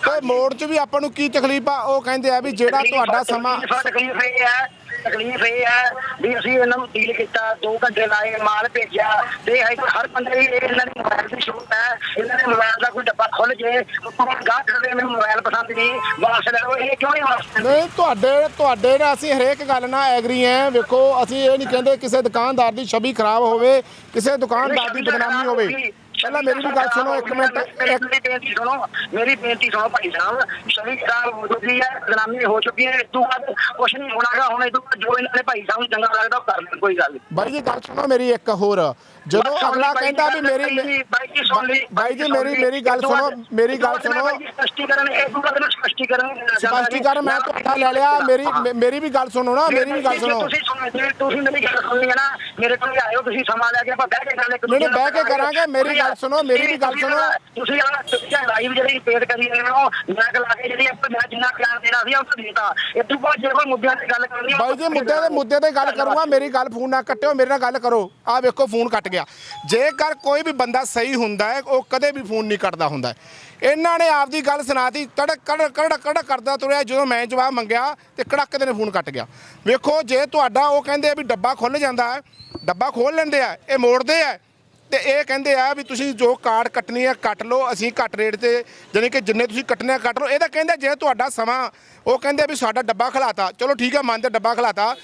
ਤੇ ਮੋੜ 'ਚ ਵੀ ਆਪਾਂ ਨੂੰ ਕੀ ਤਕਲੀਫ ਆ ਉਹ ਕਹਿੰਦੇ ਆ ਵੀ ਜਿਹੜਾ ਤੁਹਾਡਾ ਸਮਾਂ ਤਕਲੀਫ ਇਹ ਹੈ ਤਕਲੀਫ ਇਹ ਹੈ ਵੀ ਅਸੀਂ ਇਹਨਾਂ ਨੂੰ ਡੀਲ ਕੀਤਾ 2 ਘੰਟੇ ਲਾਏ ਮਾਲ ਭੇਜਿਆ ਤੇ ਹਰ ਬੰਦੇ ਦੀ ਇਹ ਇਹਨਾਂ ਦੀ ਮੋਬਾਈਲ ਦੀ ਸ਼ੋਪ ਹੈ ਇਹਨਾਂ ਦੇ ਮੋਬਾਈਲ ਦਾ ਕੋਈ ਡੱਬਾ ਖੁੱਲ ਜੇ ਉੱਪਰ ਗਾਹ ਕਰਦੇ ਮੈਨੂੰ ਮੋਬਾਈਲ ਪਸੰਦ ਨਹੀਂ ਵਾਪਸ ਲੈ ਲਓ ਇਹ ਕਿਉਂ ਨਹੀਂ ਵਾਪਸ ਨਹੀਂ ਤੁਹਾਡੇ ਤੁਹਾਡੇ ਨਾਲ ਅਸੀਂ ਹਰੇਕ ਗੱਲ ਨਾਲ ਐਗਰੀ ਐ ਵੇਖੋ ਅਸੀਂ ਇਹ ਨਹੀਂ ਕਹਿੰਦੇ ਕਿਸੇ ਦੁਕਾਨਦਾਰ ਦੀ ਛਵੀ ਖਰਾਬ ਹੋਵੇ ਕਿਸੇ ਦੁਕਾਨਦਾਰ ਦੀ ਬਦਨਾਮੀ ਹੋਵੇ। ਪਹਿਲਾਂ ਮੇਰੀ ਵੀ ਗੱਲ ਸੁਣੋ ਇੱਕ ਮਿੰਟ। ਮੇਰੀ ਇੱਕ ਬੇਨਤੀ ਸੁਣੋ ਮੇਰੀ ਬੇਨਤੀ ਸੁਣੋ ਭਾਈ ਸਾਹਿਬ ਸ਼ਵੀ ਖਰਾਬ ਹੋ ਚੁੱਕੀ ਹੈ ਬਦਨਾਮੀ ਹੋ ਚੁੱਕੀ ਹੈ ਇਸ ਤੋਂ ਬਾਅਦ ਕੁਛ ਨਹੀਂ ਹੋਣਾਗਾ ਹੁਣ ਇਹ ਤੋਂ ਬਾਅਦ ਜੋ ਇਹਨਾਂ ਦੇ ਭਾਈ ਸਾਹਿਬ ਨੂੰ ਚੰਗਾ ਲੱਗਦਾ ਉਹ ਕਰ ਲੈਣ ਕੋਈ ਗੱਲ ਨਹੀਂ। ਬਾਈ ਜੀ ਗੱਲ ਸੁਣੋ ਮੇਰੀ ਇੱਕ ਹੋਰ ਜਦੋਂ ਅਗਲਾ ਕਹਿੰਦਾ ਵੀ ਮੇਰੀ ਬਾਈ ਜੀ ਮੇਰੀ ਮੇਰੀ ਗੱਲ ਸੁਣੋ ਮੇਰੀ ਗੱਲ ਸੁਣੋ। ਸਪਸ਼ਟੀਕਰਨ ਇਹ ਤੋਂ ਬਾਅਦ ਨੂੰ ਸਪਸ਼ਟੀਕਰਨ ਸਪਸ਼ਟੀਕਰਨ ਮੈਂ ਤੁਹਾਡਾ ਲੈ ਲਿਆ ਮੇਰੀ ਮੇਰੀ ਵੀ ਗੱਲ ਸੁਣੋ ਨਾ ਮੇਰੀ ਵੀ ਗੱਲ ਸੁਣੋ। ਤੁਸੀਂ ਤੁਸੀਂ ਮੇਰੀ ਗੱਲ ਸੁਣਨੀ ਹੈ ਨਾ ਮੇਰੇ ਕੋਲ ਆਇਓ ਤੁਸੀਂ ਸਮਾਂ ਲੈ ਕੇ ਆਪਾਂ ਬਹਿ ਕੇ ਗੱਲ ਇੱਕ ਨਹੀਂ, ਬਹਿ ਕੇ ਕਰਾਂਗੇ, ਮੇਰੀ ਗੱਲ ਸੁਣੋ, ਮੇਰੀ ਵੀ ਗੱਲ ਸੁਣੋ। ਤੁਸੀਂ ਆ ਤੁਸੀਂ ਲਾਈਵ ਜਿਹੜੀ ਪੇਡ ਕਰੀ ਰਹੇ ਹੋ ਮੈਂ ਲਾ ਕੇ ਜਿਹੜੀ ਆਪਾਂ ਮੈਂ ਜਿੰਨਾ ਪਿਆਰ ਦੇਣਾ ਸੀ ਉਹ ਤਾਂ ਦੇਤਾ। ਇਹ ਤੋਂ ਬਾਅਦ ਜੇ ਕੋਈ ਮੁੱਦਿਆਂ ਤੇ ਗੱਲ ਕਰਨੀ ਬਾਈ ਜੀ ਮੁੱਦੇ ਦੇ ਮੁੱਦੇ ਤੇ ਗੱਲ ਕਰੂੰਗਾ ਮੇਰੀ ਗੱਲ ਫੋਨ ਨਾ ਕੱਟਿਓ ਮੇਰੇ ਨਾਲ ਗੱਲ ਕਰੋ। ਆਹ ਵੇਖੋ ਫੋਨ ਕੱਟ ਗਿਆ। ਜੇਕਰ ਕੋਈ ਵੀ ਬੰਦਾ ਸਹੀ ਹੁੰਦਾ ਹੈ, ਉਹ ਕਦੇ ਵੀ ਫੋਨ ਨਹੀਂ ਕੱਟਦਾ ਹੁੰਦਾ। ਇਹਨਾਂ ਨੇ ਆਪਦੀ ਗੱਲ ਸੁਣਾਤੀ, ਤੜਕ ਕੜਕ ਕੜਕ ਕੜਕ ਕਰਦਾ ਤੁਰਿਆ, ਜਦੋਂ ਮੈਂ ਜਵਾਬ ਮੰਗਿਆ ਤੇ ਕੜਕ ਦੇ ਨੇ ਫੋਨ ਕੱਟ ਗਿਆ। ਵੇਖੋ, ਜੇ ਤੁਹਾਡਾ ਉਹ ਕਹਿੰਦੇ ਵੀ ਡੱਬਾ ਖੁੱਲ ਜਾਂਦਾ ਹੈ, ਡੱਬਾ ਖੋਲ ਲੈਂਦੇ ਆ, ਇਹ ਮੋੜਦੇ ਆ, ਤੇ ਇਹ ਕਹਿੰਦੇ ਆ ਵੀ ਤੁਸੀਂ ਜੋ ਕਾਰਡ ਕੱਟਣੀ ਹੈ ਕੱਟ ਲਓ, ਅਸੀਂ ਘੱਟ ਰੇਟ ਤੇ ਜਾਣੀ ਕਿ ਜਿੰਨੇ ਤੁਸੀਂ ਕੱਟਣੇ ਆ, ਕੱਟ ਲਓ। ਇਹਦਾ ਕਹਿੰਦੇ ਜੇ ਤੁਹਾਡਾ ਸਮਾਂ, ਉਹ ਕਹਿੰਦੇ ਵੀ ਸਾਡਾ ਡੱਬਾ ਖਲਾਤਾ, ਚਲੋ ਠੀਕ ਹੈ ਮੰਨਦੇ ਡੱਬਾ ਖਲਾਤਾ।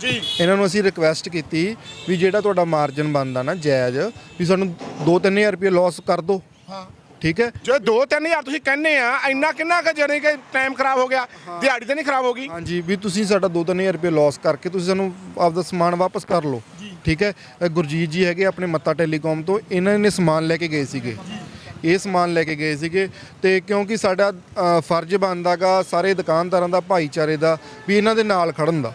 ਜੀ। ਇਹਨਾਂ ਨੂੰ ਅਸੀਂ ਰਿਕਵੈਸਟ ਕੀਤੀ ਵੀ ਜਿਹੜਾ ਤੁਹਾਡਾ ਮਾਰਜਨ ਬਣਦਾ ਨਾ ਜਾਇਜ਼ ਵੀ ਸਾਨੂੰ 2-3000 ਰੁਪਏ ਲਾਸ ਕਰ ਦਿਓ। ਹਾਂ। ਠੀਕ ਹੈ? ਜੇ 2-3000 ਤੁਸੀਂ ਕਹਿੰਦੇ ਆ ਇੰਨਾ ਕਿੰਨਾ ਕਿ ਜਾਣੀ ਕਿ ਟਾਈਮ ਖਰਾਬ ਹੋ ਗਿਆ ਦਿਹਾੜੀ ਤਾਂ ਨਹੀਂ ਖਰਾਬ ਹੋ ਗਈ। ਹਾਂਜੀ ਵੀ ਤੁਸੀਂ ਸਾਡਾ 2-3000 ਰੁਪਏ ਲਾਸ ਕਰਕੇ ਤੁਸੀਂ ਸਾਨੂੰ ਆਪਦਾ ਸਮਾਨ ਵਾਪਸ ਕਰ ਲਓ। ਠੀਕ ਹੈ? ਅ, ਗੁਰਜੀਤ ਜੀ ਹੈਗੇ ਆਪਣੇ ਮੱਤਾ ਟੈਲੀਕਾਮ ਤੋਂ ਇਹਨਾਂ ਨੇ ਸਮਾਨ ਲੈ ਕੇ ਗਏ ਸੀਗੇ। ਇਹ ਸਮਾਨ ਲੈ ਕੇ ਗਏ ਸੀਗੇ ਤੇ ਕਿਉਂਕਿ ਸਾਡਾ ਅ, ਫਰਜ਼ ਬਣਦਾਗਾ ਸਾਰੇ ਦੁਕਾਨਦਾਰਾਂ ਦਾ ਭਾਈਚਾਰੇ ਦਾ ਵੀ ਇਹਨਾਂ ਦੇ ਨਾਲ ਖੜਨ ਦਾ।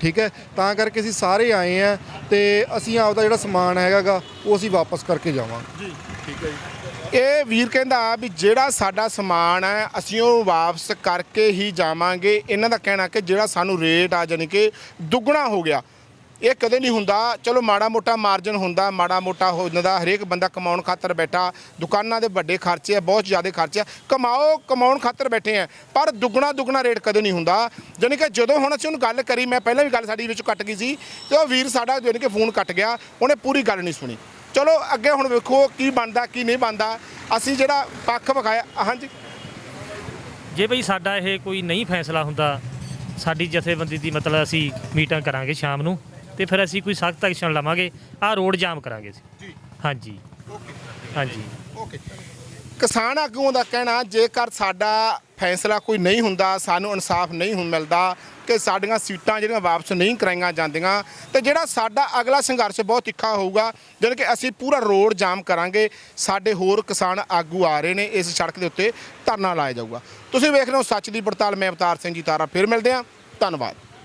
ਠੀਕ ਹੈ? ਤਾਂ ਕਰਕੇ ਅਸੀਂ ਸਾਰੇ ਆਏ ਆ ਤੇ ਅਸੀਂ ਆਪਦਾ ਜਿਹੜਾ ਸਮਾਨ ਹੈਗਾਗਾ ਉਹ ਅਸੀਂ ਵਾਪਸ ਕਰਕੇ ਜਾਵਾਂਗੇ। ਇਹ ਵੀਰ ਕਹਿੰਦਾ ਵੀ ਜਿਹੜਾ ਸਾਡਾ ਸਮਾਨ ਹੈ ਅਸੀਂ ਉਹ ਵਾਪਸ ਕਰਕੇ ਹੀ ਜਾਵਾਂਗੇ। ਇਹਨਾਂ ਦਾ ਕਹਿਣਾ ਕਿ ਜਿਹੜਾ ਸਾਨੂੰ ਰੇਟ ਆ ਜਾਣੀ ਕਿ ਦੁੱਗਣਾ ਹੋ ਗਿਆ। ਇਹ ਕਦੇ ਨਹੀਂ ਹੁੰਦਾ। ਚਲੋ ਮਾੜਾ ਮੋਟਾ ਮਾਰਜਨ ਹੁੰਦਾ, ਮਾੜਾ ਮੋਟਾ ਹੋ ਜਾਂਦਾ। ਹਰੇਕ ਬੰਦਾ ਕਮਾਉਣ ਖਾਤਰ ਬੈਠਾ। ਦੁਕਾਨਾਂ ਦੇ ਵੱਡੇ ਖਰਚੇ ਆ, ਬਹੁਤ ਜ਼ਿਆਦਾ ਖਰਚੇ ਆ। ਕਮਾਓ, ਕਮਾਉਣ ਖਾਤਰ ਬੈਠੇ ਆ। ਪਰ ਦੁੱਗਣਾ ਦੁੱਗਣਾ ਰੇਟ ਕਦੇ ਨਹੀਂ ਹੁੰਦਾ। ਜਾਣੀ ਕਿ ਜਦੋਂ ਹੁਣ ਅਸੀਂ ਉਹਨੂੰ ਗੱਲ ਕਰੀ, ਮੈਂ ਪਹਿਲਾਂ ਵੀ ਗੱਲ ਸਾਡੀ ਵਿੱਚ ਕੱਟ ਗਈ ਸੀ ਤੇ ਉਹ ਵੀਰ ਸਾਡਾ ਜਾਣੀ ਕਿ ਫੋਨ ਕੱਟ ਗਿਆ। ਉਹਨੇ ਪੂਰੀ ਗੱਲ ਨਹੀਂ ਸੁਣੀ। ਚਲੋ ਅੱਗੇ ਹੁਣ ਵੇਖੋ ਕੀ ਬਣਦਾ, ਕੀ ਨਹੀਂ ਬਣਦਾ। ਅਸੀਂ ਜਿਹੜਾ ਪੱਖ ਵਿਖਾਇਆ ਹਾਂਜੀ। ਜੇ ਬਈ ਸਾਡਾ ਇਹ ਕੋਈ ਨਹੀਂ ਫੈਸਲਾ ਹੁੰਦਾ, ਸਾਡੀ ਜਥੇਬੰਦੀ ਦੀ ਮਤਲਬ ਅਸੀਂ ਮੀਟਿੰਗ ਕਰਾਂਗੇ ਸ਼ਾਮ ਨੂੰ। ਤੇ ਫਿਰ ਅਸੀਂ ਕੋਈ ਸਖਤ ਐਕਸ਼ਨ ਲਵਾਂਗੇ। ਆਹ ਰੋਡ ਜਾਮ ਕਰਾਂਗੇ ਅਸੀਂ। ਜੀ। ਹਾਂਜੀ। ਹਾਂਜੀ। ਓਕੇ। ਕਿਸਾਨ ਆਗੂਆਂ ਦਾ ਕਹਿਣਾ ਜੇਕਰ ਸਾਡਾ ਫੈਸਲਾ ਕੋਈ ਨਹੀਂ ਹੁੰਦਾ ਸਾਨੂੰ ਇਨਸਾਫ ਨਹੀਂ ਹੁਣ ਮਿਲਦਾ ਕਿ ਸਾਡੀਆਂ ਸੀਟਾਂ ਜਿਹੜੀਆਂ ਵਾਪਸ ਨਹੀਂ ਕਰਾਈਆਂ ਜਾਂਦੀਆਂ ਤੇ ਜਿਹੜਾ ਸਾਡਾ ਅਗਲਾ ਸੰਘਰਸ਼ ਬਹੁਤ ਤਿੱਖਾ ਹੋਊਗਾ ਜਾਣੀ ਕਿ ਅਸੀਂ ਪੂਰਾ ਰੋਡ ਜਾਮ ਕਰਾਂਗੇ ਸਾਡੇ ਹੋਰ ਕਿਸਾਨ ਆਗੂ ਆ ਰਹੇ ਨੇ ਇਸ ਸੜਕ ਦੇ ਉੱਤੇ ਧਰਨਾ ਲਾਇਆ ਜਾਊਗਾ। ਤੁਸੀਂ ਵੇਖ ਰਹੇ ਹੋ ਸੱਚ ਦੀ ਪੜਤਾਲ ਮੈਂ ਅਵਤਾਰ ਸਿੰਘ ਜੀ ਤਾਰਾ ਫਿਰ ਮਿਲਦੇ ਹਾਂ। ਧੰਨਵਾਦ।